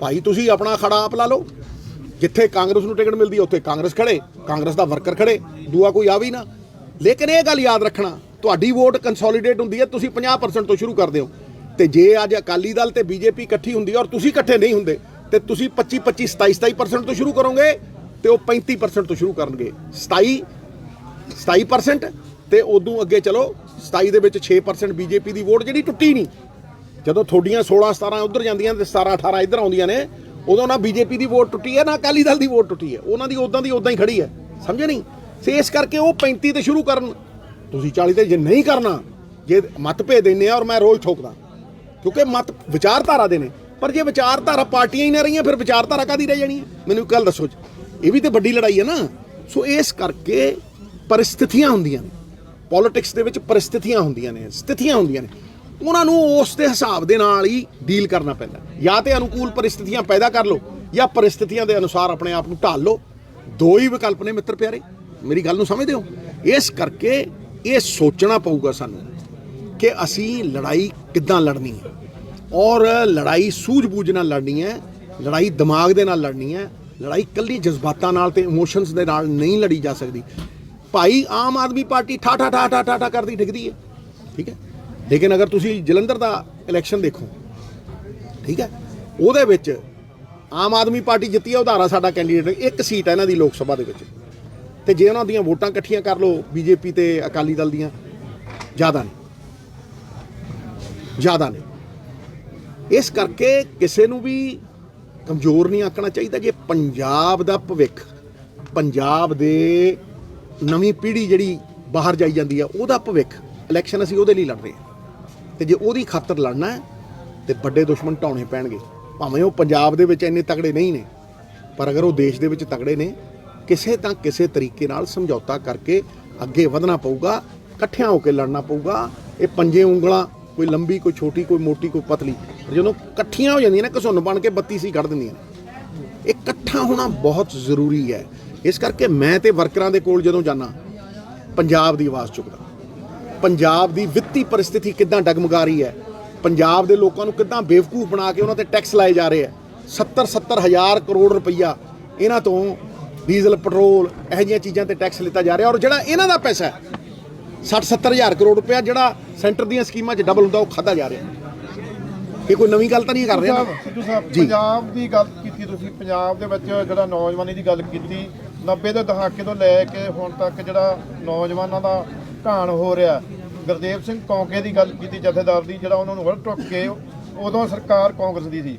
ਭਾਈ, ਤੁਸੀਂ ਆਪਣਾ ਖੜਾ ਆਪ ਲਾ ਲਓ। ਜਿੱਥੇ ਕਾਂਗਰਸ ਨੂੰ ਟਿਕਟ ਮਿਲਦੀ ਉੱਥੇ ਕਾਂਗਰਸ ਖੜੇ, ਕਾਂਗਰਸ ਦਾ ਵਰਕਰ ਖੜੇ, ਦੂਆ ਕੋਈ ਆ ਵੀ ਨਾ। ਲੇਕਿਨ ਇਹ ਗੱਲ ਯਾਦ ਰੱਖਣਾ ਤੁਹਾਡੀ ਵੋਟ ਕੰਸੋਲੀਡੇਟ ਹੁੰਦੀ ਹੈ, ਤੁਸੀਂ 50% ਤੋਂ ਸ਼ੁਰੂ ਕਰਦੇ ਹੋ। ਤੇ ਜੇ ਅੱਜ ਅਕਾਲੀ ਦਲ ਤੇ ਬੀਜੇਪੀ ਇਕੱਠੀ ਹੁੰਦੀ ਹੈ ਔਰ ਤੁਸੀਂ ਇਕੱਠੇ ਨਹੀਂ ਹੁੰਦੇ, ਤੇ ਤੁਸੀਂ 25 25 27 27% ਤੋਂ ਸ਼ੁਰੂ ਕਰੋਗੇ ਤੇ ਉਹ 35% ਤੋਂ ਸ਼ੁਰੂ ਕਰਨਗੇ। 27 27% ਤੇ ਉਦੋਂ ਅੱਗੇ ਚਲੋ 27 ਦੇ ਵਿੱਚ 6% ਬੀਜੇਪੀ ਦੀ ਵੋਟ ਜਿਹੜੀ ਟੁੱਟੀ ਨਹੀਂ। ਜਦੋਂ ਤੁਹਾਡੀਆਂ 16 17 ਉਧਰ ਜਾਂਦੀਆਂ ਤੇ 17 18 ਇੱਧਰ ਆਉਂਦੀਆਂ ਨੇ, ਉਦੋਂ ਨਾ ਬੀਜੇਪੀ ਦੀ ਵੋਟ ਟੁੱਟੀ ਹੈ, ਨਾ ਅਕਾਲੀ ਦਲ ਦੀ ਵੋਟ ਟੁੱਟੀ ਹੈ। ਉਹਨਾਂ ਦੀ ਉਦਾਂ ਦੀ ਉਦਾਂ ਹੀ ਖੜੀ ਹੈ। ਸਮਝੇ ਨਹੀਂ? ਸੇ ਇਸ ਕਰਕੇ ਉਹ 35 ਤੇ ਸ਼ੁਰੂ ਕਰਨ ਤੁਸੀਂ 40 ਤੇ ਜੇ ਨਹੀਂ ਕਰਨਾ, ਜੇ ਮਤ ਭੇਦ ਦਿੰਨੇ ਆ ਔਰ ਮੈਂ ਰੋਜ਼ ਠੋਕਦਾ। ਕਿਉਂਕਿ ਮਤ ਵਿਚਾਰਧਾਰਾ ਦੇ ਨੇ। ਪਰ ਜੇ ਵਿਚਾਰਧਾਰਾ ਪਾਰਟੀਆਂ ਹੀ ਨਾ ਰਹੀਆਂ, ਫਿਰ ਵਿਚਾਰਧਾਰਾ ਕਾਦੀ ਰਹਿ ਜਾਣੀ ਹੈ? ਮੈਨੂੰ ਇੱਕ ਗੱਲ ਦੱਸੋ ਜੀ। ਇਹ ਵੀ ਤੇ ਵੱਡੀ ਲੜਾਈ ਹੈ ਨਾ। ਸੋ ਇਸ ਕਰਕੇ ਪਰਿਸਥਿਤੀਆਂ ਹੁੰਦੀਆਂ ਨੇ। ਪੋਲਿਟਿਕਸ ਦੇ ਵਿੱਚ ਪਰਿਸਥਿਤੀਆਂ ਹੁੰਦੀਆਂ ਨੇ, ਸਥਿਤੀਆਂ ਹੁੰਦੀਆਂ ਨੇ। ਉਹਨਾਂ ਨੂੰ ਉਸ ਦੇ ਹਿਸਾਬ ਦੇ ਨਾਲ ਹੀ ਡੀਲ ਕਰਨਾ ਪੈਂਦਾ। ਜਾਂ ਤੇ ਅਨੁਕੂਲ ਪਰਿਸਥਿਤੀਆਂ ਪੈਦਾ ਕਰ ਲਓ, ਜਾਂ ਪਰਿਸਥਿਤੀਆਂ ਦੇ ਅਨੁਸਾਰ ਆਪਣੇ ਆਪ ਨੂੰ ਢਾਲ ਲਓ। ਦੋ ਹੀ ਵਿਕਲਪ ਨੇ ਮਿੱਤਰ ਪਿਆਰੇ। ਮੇਰੀ ਗੱਲ ਨੂੰ ਸਮਝਦੇ ਹੋ? ਇਸ ਕਰਕੇ ਇਹ ਸੋਚਣਾ ਪਊਗਾ ਸਾਨੂੰ ਕਿ ਅਸੀਂ ਲੜਾਈ ਕਿੱਦਾਂ ਲੜਨੀ ਹੈ। ਔਰ ਲੜਾਈ ਸੂਝ-ਬੂਝ ਨਾਲ ਲੜਨੀ ਹੈ, ਲੜਾਈ ਦਿਮਾਗ ਦੇ ਨਾਲ ਲੜਨੀ ਹੈ, ਲੜਾਈ ਕੱਲੀ ਜਜ਼ਬਾਤਾਂ ਨਾਲ ਤੇ ਇਮੋਸ਼ਨਸ ਦੇ ਨਾਲ ਨਹੀਂ ਲੜੀ ਜਾ ਸਕਦੀ। ਭਾਈ, ਆਮ ਆਦਮੀ ਪਾਰਟੀ ਠਾ ਠਾ ਠਾ ਠਾ ਠਾ ਠਾ ਕਰਦੀ ਡਿੱਗਦੀ ਹੈ। ਠੀਕ ਹੈ? ਲੇਕਿਨ ਅਗਰ ਤੁਸੀਂ ਜਲੰਧਰ ਦਾ ਇਲੈਕਸ਼ਨ ਦੇਖੋ, ਠੀਕ ਹੈ? ਉਹਦੇ ਵਿੱਚ ਆਮ ਆਦਮੀ ਪਾਰਟੀ ਜਿੱਤੀ ਹੈ ਉਧਾਰਾ ਸਾਡਾ ਕੈਂਡੀਡੇਟ ਇੱਕ ਸੀਟ ਹੈ ਇਹਨਾਂ ਦੀ ਲੋਕ ਸਭਾ ਦੇ ਵਿੱਚ। ਤੇ ਜੇ ਉਹਨਾਂ ਦੀਆਂ ਵੋਟਾਂ ਇਕੱਠੀਆਂ ਕਰ ਲਓ ਬੀਜੇਪੀ ਤੇ ਅਕਾਲੀ ਦਲ ਦੀਆਂ, ਜ਼ਿਆਦਾ ਨੇ ਜ਼ਿਆਦਾ ਨੇ ਇਸ ਕਰਕੇ ਕਿਸੇ ਨੂੰ ਵੀ ਕਮਜ਼ੋਰ ਨਹੀਂ ਆਕਣਾ ਚਾਹੀਦਾ ਜੇ ਪੰਜਾਬ ਦਾ ਭਵਿੱਖ, ਪੰਜਾਬ ਦੇ ਨਵੀਂ ਪੀੜ੍ਹੀ ਜਿਹੜੀ ਬਾਹਰ ਜਾਈ ਜਾਂਦੀ ਆ, ਉਹਦਾ ਭਵਿੱਖ ਇਲੈਕਸ਼ਨ ਅਸੀਂ ਉਹਦੇ ਲਈ ਲੜ ਰਹੇ ਹਾਂ ਤੇ ਜੇ ਉਹਦੀ ਖਾਤਰ ਲੜਨਾ ਹੈ, ਤੇ ਵੱਡੇ ਦੁਸ਼ਮਣ ਢਾਉਣੇ ਪੈਣਗੇ। ਭਾਵੇਂ ਉਹ ਪੰਜਾਬ ਦੇ ਵਿੱਚ ਇੰਨੇ ਤਗੜੇ ਨਹੀਂ ਨੇ, ਪਰ ਅਗਰ ਉਹ ਦੇਸ਼ ਦੇ ਵਿੱਚ ਤਗੜੇ ਨੇ ਕਿਸੇ ਤਾਂ ਕਿਸੇ ਤਰੀਕੇ ਨਾਲ ਸਮਝੌਤਾ ਕਰਕੇ ਅੱਗੇ ਵਧਣਾ ਪਊਗਾ, ਇਕੱਠਿਆਂ ਹੋ ਕੇ ਲੜਨਾ ਪਊਗਾ। ਇਹ ਪੰਜੇ ਉਂਗਲਾਂ, ਕੋਈ ਲੰਬੀ, ਕੋਈ ਛੋਟੀ, ਕੋਈ ਮੋਟੀ, ਕੋਈ ਪਤਲੀ। ਜਦੋਂ ਇਕੱਠੀਆਂ ਹੋ ਜਾਂਦੀਆਂ ਨੇ, ਘਸੁੰਨ ਬਣ ਕੇ 32 ਸੀ ਕੱਢ ਦਿੰਦੀਆਂ ਨੇ। ਇਹ ਇਕੱਠਾ ਹੋਣਾ ਬਹੁਤ ਜ਼ਰੂਰੀ ਹੈ। ਇਸ ਕਰਕੇ ਮੈਂ ਤੇ ਵਰਕਰਾਂ ਦੇ ਕੋਲ ਜਦੋਂ ਜਾਣਾ ਪੰਜਾਬ ਦੀ ਆਵਾਜ਼ ਚੁੱਕਦਾ। ਪੰਜਾਬ ਦੀ ਵਿੱਤੀ ਪਰਿਸਥਿਤੀ ਕਿੱਦਾਂ ਡਗਮਗਾ ਰਹੀ ਹੈ? ਪੰਜਾਬ ਦੇ ਲੋਕਾਂ ਨੂੰ ਕਿੱਦਾਂ ਬੇਵਕੂਫ ਬਣਾ ਕੇ ਉਹਨਾਂ ਤੇ ਟੈਕਸ ਲਾਏ ਜਾ ਰਹੇ ਆ 70 70 ਹਜ਼ਾਰ ਕਰੋੜ ਰੁਪਈਆ ਇਹਨਾਂ ਤੋਂ ਡੀਜ਼ਲ ਪੈਟਰੋਲ ਇਹੋ ਜਿਹੀਆਂ ਚੀਜ਼ਾਂ ਤੇ ਟੈਕਸ ਲਿੱਤਾ ਜਾ ਰਿਹਾ ਔਰ ਜਿਹੜਾ ਇਹਨਾਂ ਦਾ ਪੈਸਾ ਹੈ 60 70 ਹਜ਼ਾਰ ਕਰੋੜ ਰੁਪਇਆ ਜਿਹੜਾ ਸੈਂਟਰ ਦੀਆਂ ਸਕੀਮਾਂ 'ਚ ਡਬਲ ਹੁੰਦਾ ਉਹ ਖਾਦਾ ਜਾ ਰਿਹਾ। ਇਹ ਕੋਈ ਨਵੀਂ ਗੱਲ ਤਾਂ ਨਹੀਂ ਕਰ ਰਿਹਾ ਨਾ? ਸਿੱਧੂ ਸਾਹਿਬ। ਪੰਜਾਬ ਦੀ ਗੱਲ ਕੀਤੀ ਤੁਸੀਂ ਪੰਜਾਬ ਦੇ ਵਿੱਚ ਜਿਹੜਾ ਨੌਜਵਾਨੀ ਦੀ ਗੱਲ ਕੀਤੀ 90 ਦੇ ਦਹਾਕੇ ਤੋਂ ਲੈ ਕੇ ਹੁਣ ਤੱਕ ਜਿਹੜਾ ਨੌਜਵਾਨਾਂ ਦਾ ਘਾਣ ਹੋ ਰਿਹਾ ਗੁਰਦੇਵ ਸਿੰਘ ਕੌਂਕੇ ਦੀ ਗੱਲ ਕੀਤੀ ਜਥੇਦਾਰ ਦੀ ਜਿਹੜਾ ਉਹਨਾਂ ਨੂੰ ਵੜ ਟੁੱਕ ਕੇ ਉਦੋਂ ਸਰਕਾਰ ਕਾਂਗਰਸ ਦੀ ਸੀ।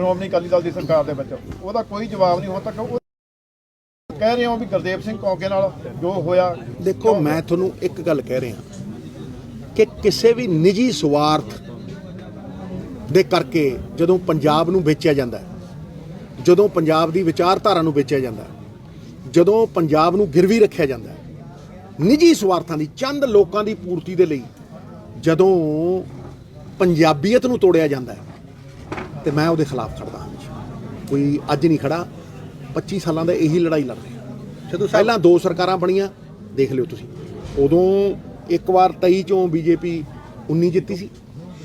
ਸ਼੍ਰੋਮਣੀ ਅਕਾਲੀ ਦਲ ਦੀ ਸਰਕਾਰ ਦੇ ਵਿੱਚ। ਉਹਦਾ ਕੋਈ ਜਵਾਬ ਨਹੀਂ ਹੁਣ ਤੱਕ। ਉਹ ਕਹਿ ਰਹੇ ਹੋ ਵੀ ਗੁਰਦੇਵ ਸਿੰਘ ਕੌਂਕੇ ਨਾਲ ਜੋ ਹੋਇਆ। ਦੇਖੋ, ਮੈਂ ਤੁਹਾਨੂੰ ਇੱਕ ਗੱਲ ਕਹਿ ਰਿਹਾ ਕਿ ਕਿਸੇ ਵੀ ਨਿੱਜੀ ਸਵਾਰਥ ਦੇ ਕਰਕੇ ਜਦੋਂ ਪੰਜਾਬ ਨੂੰ ਵੇਚਿਆ ਜਾਂਦਾ ਜਦੋਂ ਪੰਜਾਬ ਦੀ ਵਿਚਾਰਧਾਰਾ ਨੂੰ ਵੇਚਿਆ ਜਾਂਦਾ ਜਦੋਂ ਪੰਜਾਬ ਨੂੰ ਗਿਰਵੀ ਰੱਖਿਆ ਜਾਂਦਾ ਨਿੱਜੀ ਸਵਾਰਥਾਂ ਦੀ, ਚੰਦ ਲੋਕਾਂ ਦੀ ਪੂਰਤੀ ਦੇ ਲਈ ਜਦੋਂ ਪੰਜਾਬੀਅਤ ਨੂੰ ਤੋੜਿਆ ਜਾਂਦਾ ਹੈ ਤੇ ਮੈਂ ਉਹਦੇ ਖਿਲਾਫ ਖੜਦਾ ਹਮੇਸ਼ਾ ਕੋਈ ਅੱਜ ਨਹੀਂ ਖੜਾ 25 ਸਾਲਾਂ ਦਾ ਇਹੀ ਲੜਾਈ ਲੜ ਰਹੇ। ਹਾਂ ਪਹਿਲਾਂ ਦੋ ਸਰਕਾਰਾਂ ਬਣੀਆਂ ਦੇਖ ਲਿਓ ਤੁਸੀਂ। ਉਦੋਂ ਇੱਕ ਵਾਰ 23 ਚੋਂ ਬੀਜੇਪੀ 19 ਜਿੱਤੀ ਸੀ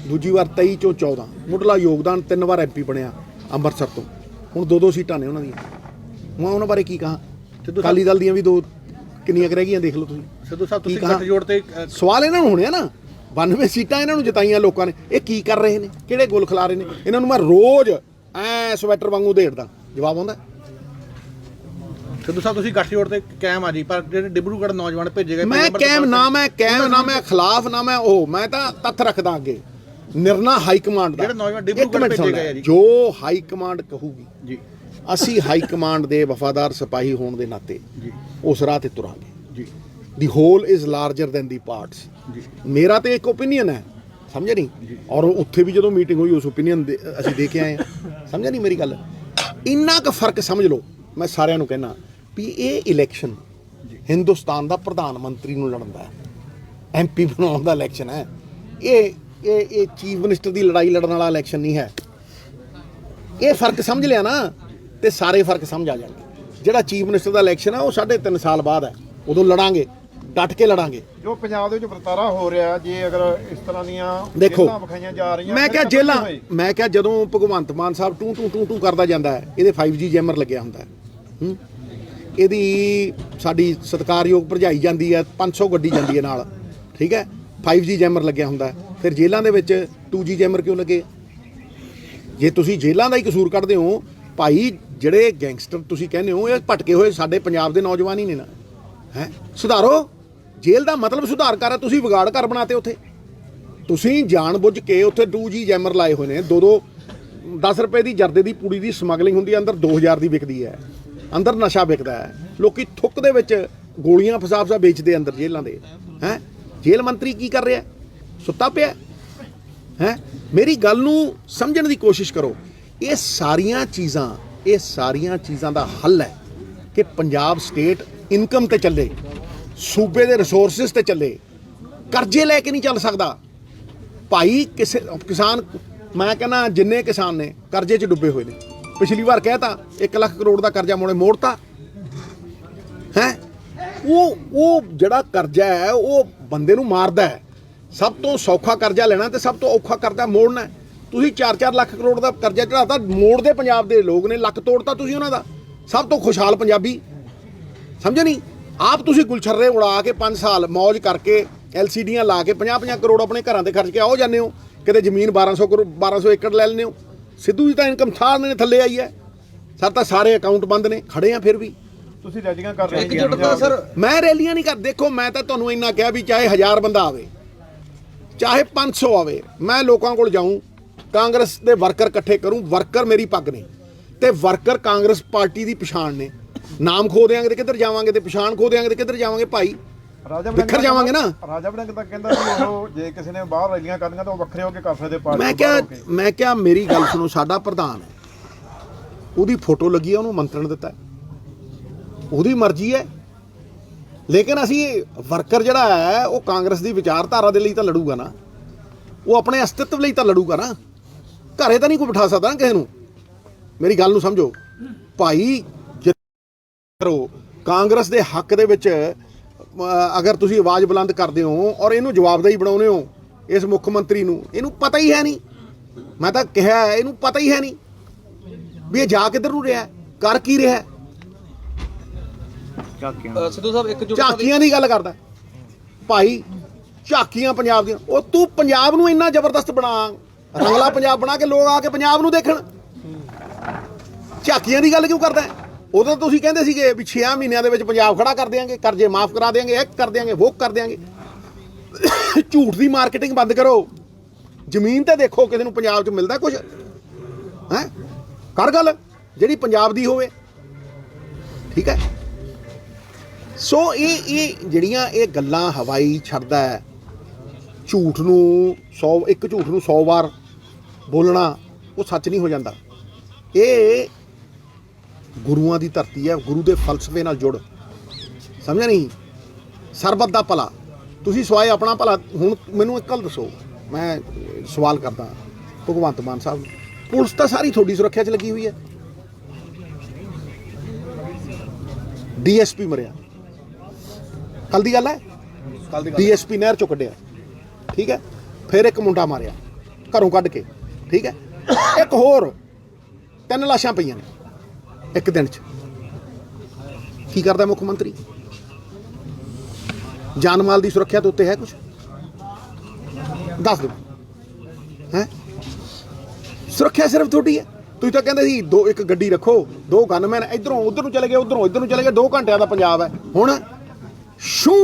ਦੂਜੀ ਵਾਰ 23 ਚੋਂ 14 ਮੁੱਢਲਾ ਯੋਗਦਾਨ ਤਿੰਨ ਵਾਰ ਐਮਪੀ ਬਣਿਆ ਅੰਮ੍ਰਿਤਸਰ ਤੋਂ। ਹੁਣ ਦੋ ਦੋ ਸੀਟਾਂ ਨੇ ਉਹਨਾਂ ਦੀਆਂ। ਮੈਂ ਉਹਨਾਂ ਬਾਰੇ ਕੀ ਕਹਾਂ? ਅਕਾਲੀ ਦਲ ਦੀਆਂ ਵੀ ਦੋ ਕਿੰਨੀਆਂ ਰਹਿ ਗਈਆਂ ਦੇਖ ਲਓ ਤੁਸੀਂ। ਸਿੱਧੂ ਸਾਹਿਬ ਤੁਸੀਂ? ਗੱਠਜੋੜ ਤੇ ਸਵਾਲ ਇਹਨਾਂ ਨੂੰ ਹੋਣੇ ਆ ਨਾ। 92 ਸੀਟਾਂ ਇਹਨਾਂ ਨੂੰ ਜਿਤਾਈਆਂ ਲੋਕਾਂ ਨੇ। ਇਹ ਕੀ ਕਰ ਰਹੇ ਨੇ? ਕਿਹੜੇ ਗੁਲ ਖਿਲਾ ਰਹੇ ਨੇ? ਇਹਨਾਂ ਨੂੰ ਮੈਂ ਰੋਜ਼ ਐ ਸਵੈਟਰ ਵਾਂਗੂ ਦੇੜਦਾ ਜਵਾਬ ਆਉਂਦਾ? ਸਿੱਧੂ ਸਾਹਿਬ ਤੁਸੀਂ ਗੱਠਜੋੜ ਤੇ ਕਾਇਮ ਆ ਜੀ ਪਰ ਜਿਹੜੇ ਡਿਬਰੂਗੜ੍ਹ ਨੌਜਵਾਨ ਭੇਜੇ ਗਏ ਮੈਂ ਕੈਮ ਨਾ ਮੈਂ ਕੈਮ ਨਾ ਮੈਂ ਖਿਲਾਫ ਨਾ ਮੈਂ ਉਹ ਮੈਂ ਤਾਂ ਤੱਥ ਰੱਖਦਾ ਅੱਗੇ। ਨਿਰਣਾ ਹਾਈ ਕਮਾਂਡ ਦਾ। ਜਿਹੜੇ ਨੌਜਵਾਨ ਸੁਣ ਭੇਜੇ। ਗਏ ਆ ਜੀ। ਜੋ ਹਾਈ ਕਮਾਂਡ ਕਹੂਗੀ ਜੀ। ਅਸੀਂ ਹਾਈ ਕਮਾਂਡ ਦੇ ਵਫਾਦਾਰ ਸਿਪਾਹੀ ਹੋਣ ਦੇ ਨਾਤੇ ਜੀ। ਉਸ ਰਾਹ ਤੇ ਤੁਰਾਂਗੇ। ਜੀ। The whole is larger than the parts ਮੇਰਾ ਤੇ ਇੱਕ ਓਪੀਨੀਅਨ ਹੈ ਸਮਝਿਆ ਨਹੀਂ ਔਰ ਉੱਥੇ ਵੀ ਜਦੋਂ ਮੀਟਿੰਗ ਹੋਈ ਉਸ ਓਪੀਨੀਅਨ ਅਸੀਂ ਦੇ ਕੇ ਆਏ ਸਮਝਿਆ ਨਹੀਂ ਮੇਰੀ ਗੱਲ ਇੰਨਾ ਕੁ ਫ਼ਰਕ ਸਮਝ ਲਓ ਮੈਂ ਸਾਰਿਆਂ ਨੂੰ ਕਹਿਣਾ ਵੀ ਇਹ ਇਲੈਕਸ਼ਨ ਹਿੰਦੁਸਤਾਨ ਦਾ ਪ੍ਰਧਾਨ ਮੰਤਰੀ ਨੂੰ ਲੜਨ ਦਾ ਹੈ ਐਮਪੀ ਬਣਾਉਣ ਦਾ ਇਲੈਕਸ਼ਨ ਹੈ ਇਹ ਇਹ ਇਹ ਚੀਫ ਮਿਨਿਸਟਰ ਦੀ ਲੜਾਈ ਲੜਨ ਵਾਲਾ ਇਲੈਕਸ਼ਨ ਨਹੀਂ ਹੈ ਇਹ ਫ਼ਰਕ ਸਮਝ ਲਿਆ ਨਾ ਤੇ ਸਾਰੇ ਫ਼ਰਕ ਸਮਝ ਆ ਜਾਣਗੇ ਜਿਹੜਾ ਚੀਫ ਮਿਨਿਸਟਰ ਦਾ ਇਲੈਕਸ਼ਨ ਹੈ ਉਹ ਸਾਢੇ ਤਿੰਨ ਸਾਲ ਬਾਅਦ ਹੈ ਉਦੋਂ ਲੜਾਂਗੇ ਡਟ ਕੇ ਲੜਾਂਗੇ। ਜੋ ਪੰਜਾਬ ਦੇ ਵਿੱਚ ਵਰਤਾਰਾ ਹੋ ਰਿਹਾ ਜੇ ਅਗਰ ਇਸ ਤਰ੍ਹਾਂ ਦੀਆਂ ਦੇਖੋ, ਵਿਖਾਈਆਂ ਜਾ ਰਹੀਆਂ ਮੈਂ ਕਿਹਾ ਜੇਲਾਂ? ਮੈਂ ਕਿਹਾ ਜਦੋਂ ਭਗਵੰਤ ਮਾਨ ਸਾਹਿਬ ਟੂ ਟੂ ਟੂ ਟੂ ਕਰਦਾ ਜਾਂਦਾ ਹੈ ਇਹਦੇ 5G ਜੈਮਰ ਲੱਗਿਆ ਹੁੰਦਾ ਹੈ। ਹੂੰ? ਇਹਦੀ ਸਾਡੀ ਸਤਿਕਾਰਯੋਗ ਭਰਜਾਈ ਜਾਂਦੀ ਹੈ 500 ਗੱਡੀ ਜਾਂਦੀ ਹੈ ਨਾਲ। ਠੀਕ ਹੈ? 5G ਜੈਮਰ ਲੱਗਿਆ ਹੁੰਦਾ ਫਿਰ ਜੇਲਾਂ ਦੇ ਵਿੱਚ 2G ਜੈਮਰ ਕਿਉਂ ਲੱਗੇ? ਜੇ ਤੁਸੀਂ ਜੇਲਾਂ ਦਾ ਹੀ ਕਸੂਰ ਕੱਢਦੇ ਹੋ ਭਾਈ ਜਿਹੜੇ ਗੈਂਗਸਟਰ ਤੁਸੀਂ ਕਹਿੰਦੇ ਹੋ ਇਹ ਭਟਕੇ ਹੋਏ ਸਾਡੇ ਪੰਜਾਬ ਦੇ ਨੌਜਵਾਨ ਹੀ ਨੇ ਨਾ। ਹੈ? ਸੁਧਾਰੋ। ਜੇਲ੍ਹ ਦਾ ਮਤਲਬ ਸੁਧਾਰ ਕਰ ਹੈ ਤੁਸੀਂ ਵਿਗਾੜ ਕਰ ਬਣਾਤੇ ਉੱਥੇ। ਤੁਸੀਂ ਜਾਣਬੁੱਝ ਕੇ ਉੱਥੇ 2G ਜੈਮਰ ਲਾਏ ਹੋਏ ਨੇ। ਦੋ ਦੋ 10 ਰੁਪਏ ਦੀ ਜਰਦੇ ਦੀ ਪੂੜੀ ਦੀ ਸਮਗਲਿੰਗ ਹੁੰਦੀ ਹੈ ਅੰਦਰ 2000 ਦੀ ਵਿਕਦੀ ਹੈ ਅੰਦਰ ਨਸ਼ਾ ਵਿਕਦਾ ਹੈ ਲੋਕੀ ਥੁੱਕ ਦੇ ਵਿੱਚ ਗੋਲੀਆਂ ਫਸਾ ਵੇਚਦੇ ਅੰਦਰ ਜੇਲ੍ਹਾਂ ਦੇ। ਹੈ? ਜੇਲ੍ਹ ਮੰਤਰੀ ਕੀ ਕਰ ਰਿਹਾ? ਸੁੱਤਾ ਪਿਆ? ਹੈ? ਮੇਰੀ ਗੱਲ ਨੂੰ ਸਮਝਣ ਦੀ ਕੋਸ਼ਿਸ਼ ਕਰੋ। ਇਹ ਸਾਰੀਆਂ ਚੀਜ਼ਾਂ, ਇਹ ਸਾਰੀਆਂ ਚੀਜ਼ਾਂ ਦਾ ਹੱਲ ਹੈ ਕਿ ਪੰਜਾਬ ਸਟੇਟ ਇਨਕਮ ਤੇ ਚੱਲੇ। ਸੂਬੇ ਦੇ ਰਿਸੋਰਸਸ ਤੇ ਚੱਲੇ। ਕਰਜ਼ੇ ਲੈ ਕੇ ਨਹੀਂ ਚੱਲ ਸਕਦਾ। ਭਾਈ, ਕਿਸੇ, ਕਿਸਾਨ, ਮੈਂ ਕਹਿੰਦਾ ਜਿੰਨੇ ਕਿਸਾਨ ਨੇ, ਕਰਜ਼ੇ 'ਚ ਡੁੱਬੇ ਹੋਏ ਨੇ। ਪਿਛਲੀ ਵਾਰ ਕਹਿਤਾ 1 ਲੱਖ ਕਰੋੜ ਦਾ ਕਰਜ਼ਾ ਮੋੜੇ, ਮੋੜਤਾ। ਹੈ? ਉਹ ਉਹ ਜਿਹੜਾ ਕਰਜ਼ਾ ਹੈ, ਉਹ ਬੰਦੇ ਨੂੰ ਮਾਰਦਾ ਹੈ। ਸਭ ਤੋਂ ਸੌਖਾ ਕਰਜ਼ਾ ਲੈਣਾ ਤੇ ਸਭ ਤੋਂ ਔਖਾ ਕਰਜ਼ਾ ਮੋੜਨਾ ਤੁਸੀਂ 4-4 ਲੱਖ ਕਰੋੜ ਦਾ ਕਰਜ਼ਾ ਚੜਾਤਾ ਮੋੜਦੇ ਪੰਜਾਬ ਦੇ ਲੋਕ ਨੇ, ਲੱਕ ਤੋੜਤਾ ਤੁਸੀਂ ਉਹਨਾਂ ਦਾ। ਸਭ ਤੋਂ ਖੁਸ਼ਹਾਲ ਪੰਜਾਬੀ। ਸਮਝ ਨਹੀਂ? ਆਪ ਤੁਸੀਂ ਗੁਲਛਰਰੇ ਉਡਾ ਕੇ 5 ਸਾਲ ਮौज ਕਰਕੇ ਐਲਸੀਡੀਆਂ ਲਾ ਕੇ 50-50 ਕਰੋੜ ਆਪਣੇ ਘਰਾਂ ਤੇ ਖਰਚ ਕੇ ਆਓ ਜਾਂਦੇ ਹੋ। ਕਿਤੇ ਜ਼ਮੀਨ 1200 ਕਰੋੜ 1200 ਏਕੜ ਲੈ ਲੈਂਦੇ ਹੋ। ਸਿੱਧੂ ਜੀ ਤਾਂ ਇਨਕਮ ਸਾਰ ਨੇ ਥੱਲੇ ਆਈ ਹੈ। ਸਰ ਤਾਂ ਸਾਰੇ ਅਕਾਊਂਟ ਬੰਦ ਨੇ ਖੜੇ ਆ ਫਿਰ ਵੀ। ਤੁਸੀਂ ਰੈਲੀਆਂ ਕਰ ਰਹੇ ਪੰਜਾਬ ਸਰ ਮੈਂ ਰੈਲੀਆਂ ਨਹੀਂ ਕਰ ਦੇਖੋ ਮੈਂ ਤਾਂ ਤੁਹਾਨੂੰ ਇੰਨਾ ਕਿਹਾ ਵੀ ਚਾਹੇ 1000 ਬੰਦਾ ਆਵੇ ਚਾਹੇ 500 ਆਵੇ ਮੈਂ ਲੋਕਾਂ ਕੋਲ ਜਾਊਂ ਕਾਂਗਰਸ ਦੇ ਵਰਕਰ ਇਕੱਠੇ ਕਰੂੰ ਵਰਕਰ ਮੇਰੀ ਪੱਗ ਨੇ ਤੇ ਵਰਕਰ ਕਾਂਗਰਸ ਪਾਰਟੀ ਦੀ ਪਛਾਣ ਨੇ। ਨਾਮ ਖੋ ਦਿਆਂਗੇ ਤੇ ਕਿੱਧਰ ਜਾਵਾਂਗੇ ਤੇ ਪਛਾਣ ਖੋ ਦਿਆਂਗੇ ਤੇ ਕਿੱਧਰ ਜਾਵਾਂਗੇ ਭਾਈ? ਰਾਜਾ ਜਾਵਾਂਗੇ ਨਾ। ਰਾਜਾ ਵੜਿੰਗ ਤਾਂ ਕਹਿੰਦਾ ਉਹ ਜੇ ਕਿਸੇ ਨੇ ਬਾਹਰ ਰੈਲੀਆਂ ਕਰਨੀਆਂ ਤਾਂ ਉਹ ਵੱਖਰੇ ਹੋ ਕੇ ਕਰ ਸਕਦੇ ਪਾਰਟੀ ਮੈਂ ਕਿਹਾ। ਮੈਂ ਕਿਹਾ ਮੇਰੀ ਗੱਲ ਸੁਣੋ ਸਾਡਾ ਪ੍ਰਧਾਨ ਹੈ। ਉਹਦੀ ਫੋਟੋ ਲੱਗੀ ਹੈ ਉਹਨੂੰ ਮੰਤਰਣ ਦਿੱਤਾ ਹੈ। ਉਹਦੀ ਮਰਜ਼ੀ ਹੈ। ਲੇਕਿਨ ਅਸੀਂ ਵਰਕਰ ਜਿਹੜਾ ਹੈ ਉਹ ਕਾਂਗਰਸ ਦੀ ਵਿਚਾਰਧਾਰਾ ਦੇ ਲਈ ਤਾਂ ਲੜੂਗਾ ਨਾ। ਉਹ ਆਪਣੇ ਅਸਤਿਤਵ ਲਈ ਤਾਂ ਲੜੂਗਾ ਨਾ। ਘਰੇ ਤਾਂ ਨਹੀਂ ਕੋਈ ਬਿਠਾ ਸਕਦਾ ਕਿਸੇ ਨੂੰ। ਮੇਰੀ ਗੱਲ ਨੂੰ ਸਮਝੋ। ਭਾਈ ਕਰੋ। ਕਾਂਗਰਸ ਦੇ ਹੱਕ ਦੇ ਵਿੱਚ ਅਗਰ ਤੁਸੀਂ ਆਵਾਜ਼ ਬੁਲੰਦ ਕਰਦੇ ਹੋ ਔਰ ਇਹਨੂੰ ਜਵਾਬਦੇਹੀ ਬਣਾਉਨੇ ਹੋ ਇਸ ਮੁੱਖ ਮੰਤਰੀ ਨੂੰ ਇਹਨੂੰ ਪਤਾ ਹੀ ਹੈ ਨਹੀਂ। ਮੈਂ ਤਾਂ ਕਿਹਾ ਇਹਨੂੰ ਪਤਾ ਹੀ ਹੈ ਨਹੀਂ ਵੀ ਇਹ ਜਾ ਕਿੱਧਰ ਨੂੰ ਰਿਹਾ ਹੈ, ਕਰ ਕੀ ਰਿਹਾ ਸਿੱਧੂ ਸਾਹਿਬ ਇੱਕ ਜੁਟਤਾ ਦੀ ਝਾਕੀਆਂ ਦੀ ਗੱਲ ਕਰਦਾ। ਭਾਈ ਝਾਕੀਆਂ ਪੰਜਾਬ ਦੀਆਂ। ਉਹ ਤੂੰ ਪੰਜਾਬ ਨੂੰ ਇੰਨਾ ਜ਼ਬਰਦਸਤ ਬਣਾ ਰੰਗਲਾ ਪੰਜਾਬ ਬਣਾ ਕੇ ਲੋਕ ਆ ਕੇ ਪੰਜਾਬ ਨੂੰ ਦੇਖਣ। ਝਾਕੀਆਂ ਦੀ ਗੱਲ ਕਿਉਂ ਕਰਦਾ ਹੈ? ਉਦੋਂ ਤੁਸੀਂ ਕਹਿੰਦੇ ਸੀਗੇ ਵੀ 6 ਮਹੀਨਿਆਂ ਦੇ ਵਿੱਚ ਪੰਜਾਬ ਖੜਾ ਕਰ ਦਿਆਂਗੇ, ਕਰਜ਼ੇ ਮਾਫ ਕਰਾ ਦਿਆਂਗੇ, ਇਹ ਕਰ ਦਿਆਂਗੇ ਉਹ ਕਰ ਦਿਆਂਗੇ। ਝੂਠ ਦੀ ਮਾਰਕੀਟਿੰਗ ਬੰਦ ਕਰੋ। ਜ਼ਮੀਨ ਤੇ ਦੇਖੋ ਕਿਸੇ ਨੂੰ ਪੰਜਾਬ 'ਚ ਮਿਲਦਾ ਕੁਝ ਹੈ? ਕਰ ਗੱਲ, ਜਿਹੜੀ ਪੰਜਾਬ ਦੀ ਹੋਵੇ। ਠੀਕ ਹੈ? ਸੋ ਇਹ ਇਹ ਜਿਹੜੀਆਂ ਇਹ ਗੱਲਾਂ ਹਵਾਈ ਛੱਡਦਾ ਹੈ, ਝੂਠ ਨੂੰ 100 ਇੱਕ ਝੂਠ ਨੂੰ 100 ਵਾਰ ਬੋਲਣਾ ਉਹ ਸੱਚ ਨਹੀਂ ਹੋ ਜਾਂਦਾ। ਇਹ ਗੁਰੂਆਂ ਦੀ ਧਰਤੀ ਹੈ ਗੁਰੂ ਦੇ ਫਲਸਫੇ ਨਾਲ ਜੁੜ। ਸਮਝਿਆ ਨਹੀਂ? ਸਰਬੱਤ ਦਾ ਭਲਾ। ਤੁਸੀਂ ਸਵਾਏ ਆਪਣਾ ਭਲਾ। ਹੁਣ ਮੈਨੂੰ ਇੱਕ ਗੱਲ ਦੱਸੋ। ਮੈਂ ਸਵਾਲ ਕਰਦਾ ਭਗਵੰਤ ਮਾਨ ਸਾਹਿਬ। ਪੁਲਿਸ ਤਾਂ ਸਾਰੀ ਤੁਹਾਡੀ ਸੁਰੱਖਿਆ 'ਚ ਲੱਗੀ ਹੋਈ ਹੈ। ਡੀਐਸਪੀ ਮਰਿਆ। ਕੱਲ ਦੀ ਗੱਲ ਹੈ? ਕੱਲ ਦੀ ਗੱਲ ਡੀਐਸਪੀ ਨਹਿਰ ਚੋਂ ਕੱਢਿਆ। ਠੀਕ ਹੈ? ਫਿਰ ਇੱਕ ਮੁੰਡਾ ਮਾਰਿਆ। ਘਰੋਂ ਕੱਢ ਕੇ। ਠੀਕ ਹੈ? ਇੱਕ ਹੋਰ। ਤਿੰਨ ਲਾਸ਼ਾਂ ਪਈਆਂ ਨੇ। ਇੱਕ ਦਿਨ 'ਚ। ਕੀ ਕਰਦਾ ਮੁੱਖ ਮੰਤਰੀ? ਜਾਨ ਮਾਲ ਦੀ ਸੁਰੱਖਿਆ ਤੋਂ ਉੱਤੇ ਹੈ ਕੁਝ ਦੱਸ ਦਿਓ। ਹੈ? ਸੁਰੱਖਿਆ ਸਿਰਫ ਤੁਹਾਡੀ ਹੈ? ਤੁਸੀਂ ਤਾਂ ਕਹਿੰਦੇ ਸੀ ਦੋ ਇੱਕ ਗੱਡੀ ਰੱਖੋ, ਦੋ ਗਨਮੈਨ ਇਧਰੋਂ ਉਧਰ ਨੂੰ ਚਲੇ ਗਏ, ਉਧਰੋਂ, ਇਧਰ ਨੂੰ ਚਲੇ ਗਏ 2 ਘੰਟਿਆਂ ਦਾ ਪੰਜਾਬ ਹੈ। ਹੁਣ ਸ਼ੂ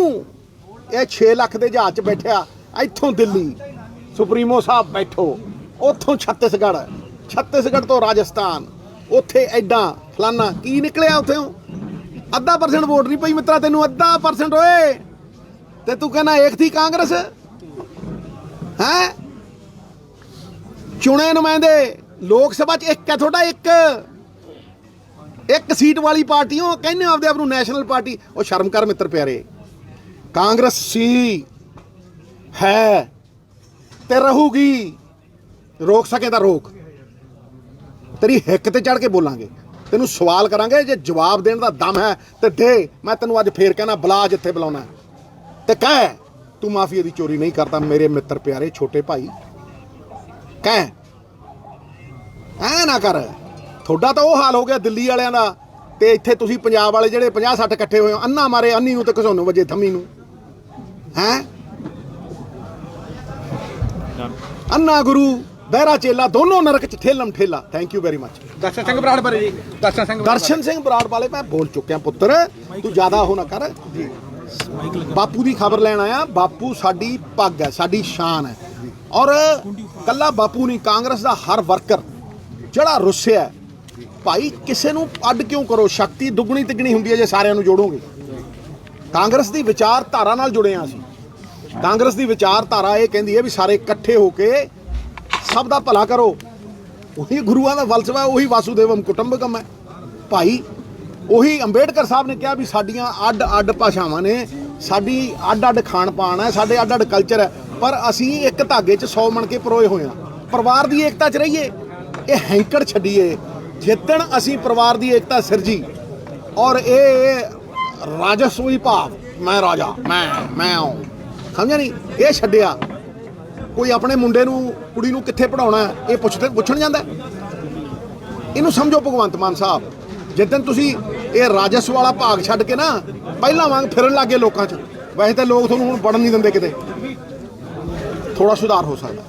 ਇਹ 6 ਲੱਖ ਦੇ ਜਹਾਜ਼ 'ਚ ਬੈਠਿਆ, ਇੱਥੋਂ ਦਿੱਲੀ, ਸੁਪਰੀਮੋ ਸਾਹਿਬ ਬੈਠੋ, ਉੱਥੋਂ ਛੱਤੀਸਗੜ੍ਹ ਛੱਤੀਸਗੜ੍ਹ ਤੋਂ ਰਾਜਸਥਾਨ। ਉੱਥੇ ਐਡਾ ਫਲਾਨਾ ਕੀ ਨਿਕਲਿਆ ਉੱਥੋਂ? ਅੱਧਾ ਪਰਸੈਂਟ ਵੋਟ ਨਹੀਂ ਪਈ ਮਿੱਤਰਾ, ਤੈਨੂੰ ਅੱਧਾ ਪਰਸੈਂਟ ਓਏ। ਤੇ ਤੂੰ ਕਹਿੰਦਾ ਏਕ ਥੀ ਕਾਂਗਰਸ? ਹੈ? ਚੁਣੇ ਨੁਮਾਇੰਦੇ, ਲੋਕ ਸਭਾ ਚ ਇੱਕ ਹੈ ਤੁਹਾਡਾ ਇੱਕ। ਇੱਕ ਸੀਟ ਵਾਲੀ ਪਾਰਟੀ, ਉਹ ਕਹਿੰਦੇ ਆਪਦੇ ਆਪ ਨੂੰ ਨੈਸ਼ਨਲ ਪਾਰਟੀ। ਉਹ ਸ਼ਰਮ ਕਰ ਮਿੱਤਰ ਪਿਆਰੇ। ਕਾਂਗਰਸ ਸੀ, ਹੈ, ਤੇ ਰਹੂਗੀ। ਰੋਕ ਸਕੇ ਤਾਂ ਰੋਕ। ਤੇਰੀ ਹਿੱਕ ਤੇ ਚੜ ਕੇ ਬੋਲਾਂਗੇ। ਤੈਨੂੰ ਸਵਾਲ ਕਰਾਂਗੇ ਜੇ ਜਵਾਬ ਦੇਣ ਦਾ ਦਮ ਹੈ ਤੇ ਦੇ ਮੈਂ ਤੈਨੂੰ ਅੱਜ ਫੇਰ ਕਹਿਣਾ ਬੁਲਾ ਜਿੱਥੇ ਬੁਲਾਉਣਾ ਤੇ ਕਹਿ ਤੂੰ ਮਾਫੀਆ ਦੀ ਚੋਰੀ ਨਹੀਂ ਕਰਦਾ ਮੇਰੇ ਮਿੱਤਰ ਪਿਆਰੇ ਛੋਟੇ ਭਾਈ। ਕਹਿ ਐ ਨਾ ਕਰ। ਤੁਹਾਡਾ ਤਾਂ ਉਹ ਹਾਲ ਹੋ ਗਿਆ ਦਿੱਲੀ ਵਾਲਿਆਂ ਦਾ ਤੇ ਇੱਥੇ ਤੁਸੀਂ ਪੰਜਾਬ ਵਾਲੇ ਜਿਹੜੇ 50 60 ਇਕੱਠੇ ਹੋਏ ਹੋ ਅੰਨਾ ਮਾਰੇ ਅੰਨੀ ਨੂੰ ਤੇ ਘਸੋਨੂੰ ਵਜੇ ਥੰਮੀ ਨੂੰ। ਹੈ? ਅੰਨਾ ਗੁਰੂ ਬਹਿਰਾ ਚੇਲਾ ਦੋਨੋਂ ਨਰਕ ਚ ਠੇਲਮ ਠੇਲਾ। Thank you very much Darshan Singh Brar ਬਾਰੇ ਜੀ। ਦਰਸ਼ਨ ਸਿੰਘ ਦਰਸ਼ਨ ਸਿੰਘ ਬਰਾੜ ਵਾਲੇ ਮੈਂ ਬੋਲ ਚੁੱਕਿਆ ਪੁੱਤਰ। ਤੂੰ ਜ਼ਿਆਦਾ ਉਹ ਨਾ ਕਰ। ਬਾਪੂ ਦੀ ਖਬਰ ਲੈਣ ਆਇਆ। ਬਾਪੂ ਸਾਡੀ ਪੱਗ ਹੈ ਸਾਡੀ ਸ਼ਾਨ ਹੈ। ਔਰ ਕੱਲਾ ਬਾਪੂ ਨਹੀਂ ਕਾਂਗਰਸ ਦਾ ਹਰ ਵਰਕਰ ਜਿਹੜਾ ਰੁੱਸਿਆ ਹੈ, ਭਾਈ ਕਿਸੇ ਨੂੰ ਅੱਡ ਕਿਉਂ ਕਰੋ? ਸ਼ਕਤੀ ਦੁੱਗਣੀ ਤਿੱਗਣੀ ਹੁੰਦੀ ਹੈ ਜੇ ਸਾਰਿਆਂ ਨੂੰ ਜੋੜੋਗੇ। ਕਾਂਗਰਸ ਦੀ ਵਿਚਾਰਧਾਰਾ ਨਾਲ ਜੁੜੇ ਹਾਂ ਅਸੀਂ। ਕਾਂਗਰਸ ਦੀ ਵਿਚਾਰਧਾਰਾ ਇਹ ਕਹਿੰਦੀ ਹੈ ਵੀ ਸਾਰੇ ਇਕੱਠੇ ਹੋ ਕੇ ਸਭ ਦਾ ਭਲਾ ਕਰੋ। ਉਹੀ ਗੁਰੂਆਂ ਦਾ ਫਲਸਫਾ ਉਹੀ ਵਾਸੂਦੇਵਮ ਕੁਟੰਬਕਮ ਹੈ। ਭਾਈ, ਉਹੀ ਅੰਬੇਡਕਰ ਸਾਹਿਬ ਨੇ ਕਿਹਾ ਵੀ ਸਾਡੀਆਂ ਅੱਡ ਅੱਡ ਭਾਸ਼ਾਵਾਂ ਨੇ, ਸਾਡੀ ਅੱਡ ਅੱਡ ਖਾਣ ਪਾਣ ਹੈ, ਸਾਡੇ ਅੱਡ ਅੱਡ ਕਲਚਰ ਹੈ। ਪਰ ਅਸੀਂ ਇੱਕ ਧਾਗੇ 'ਚ 100 ਮਣ ਕੇ ਪਰੋਏ ਹੋਏ ਹਾਂ। ਪਰਿਵਾਰ ਦੀ ਏਕਤਾ 'ਚ ਰਹੀਏ, ਇਹ ਹੈਂਕੜ ਛੱਡੀਏ। ਜਿੱਦਣ ਅਸੀਂ ਪਰਿਵਾਰ ਦੀ ਏਕਤਾ ਸਿਰਜੀ, ਔਰ ਇਹ ਰਾਜਸੂਈ ਭਾਵ, ਮੈਂ ਰਾਜਾ, ਮੈਂ ਮੈਂ ਆਉਂ ਸਮਝਿਆ ਨਹੀਂ ਇਹ ਛੱਡਿਆ। ਕੋਈ ਆਪਣੇ ਮੁੰਡੇ ਨੂੰ, ਕੁੜੀ ਨੂੰ ਕਿੱਥੇ ਪੜਾਉਣਾ ਇਹ ਪੁੱਛਦੇ, ਪੁੱਛਣ ਜਾਂਦਾ ਇਹਨੂੰ ਸਮਝੋ ਭਗਵੰਤ ਮਾਨ ਸਾਹਿਬ ਜਿੱਦਣ ਤੁਸੀਂ ਇਹ ਰਾਜਸ ਵਾਲਾ ਭਾਗ ਛੱਡ ਕੇ ਨਾ, ਪਹਿਲਾਂ ਵਾਂਗ ਫਿਰਨ ਲੱਗੇ ਲੋਕਾਂ 'ਚ। ਵੈਸੇ ਤਾਂ ਲੋਕ ਤੁਹਾਨੂੰ ਹੁਣ ਵੜਨ ਨਹੀਂ ਦਿੰਦੇ ਕਿਤੇ। ਥੋੜਾ ਸੁਧਾਰ ਹੋ ਸਕਦਾ।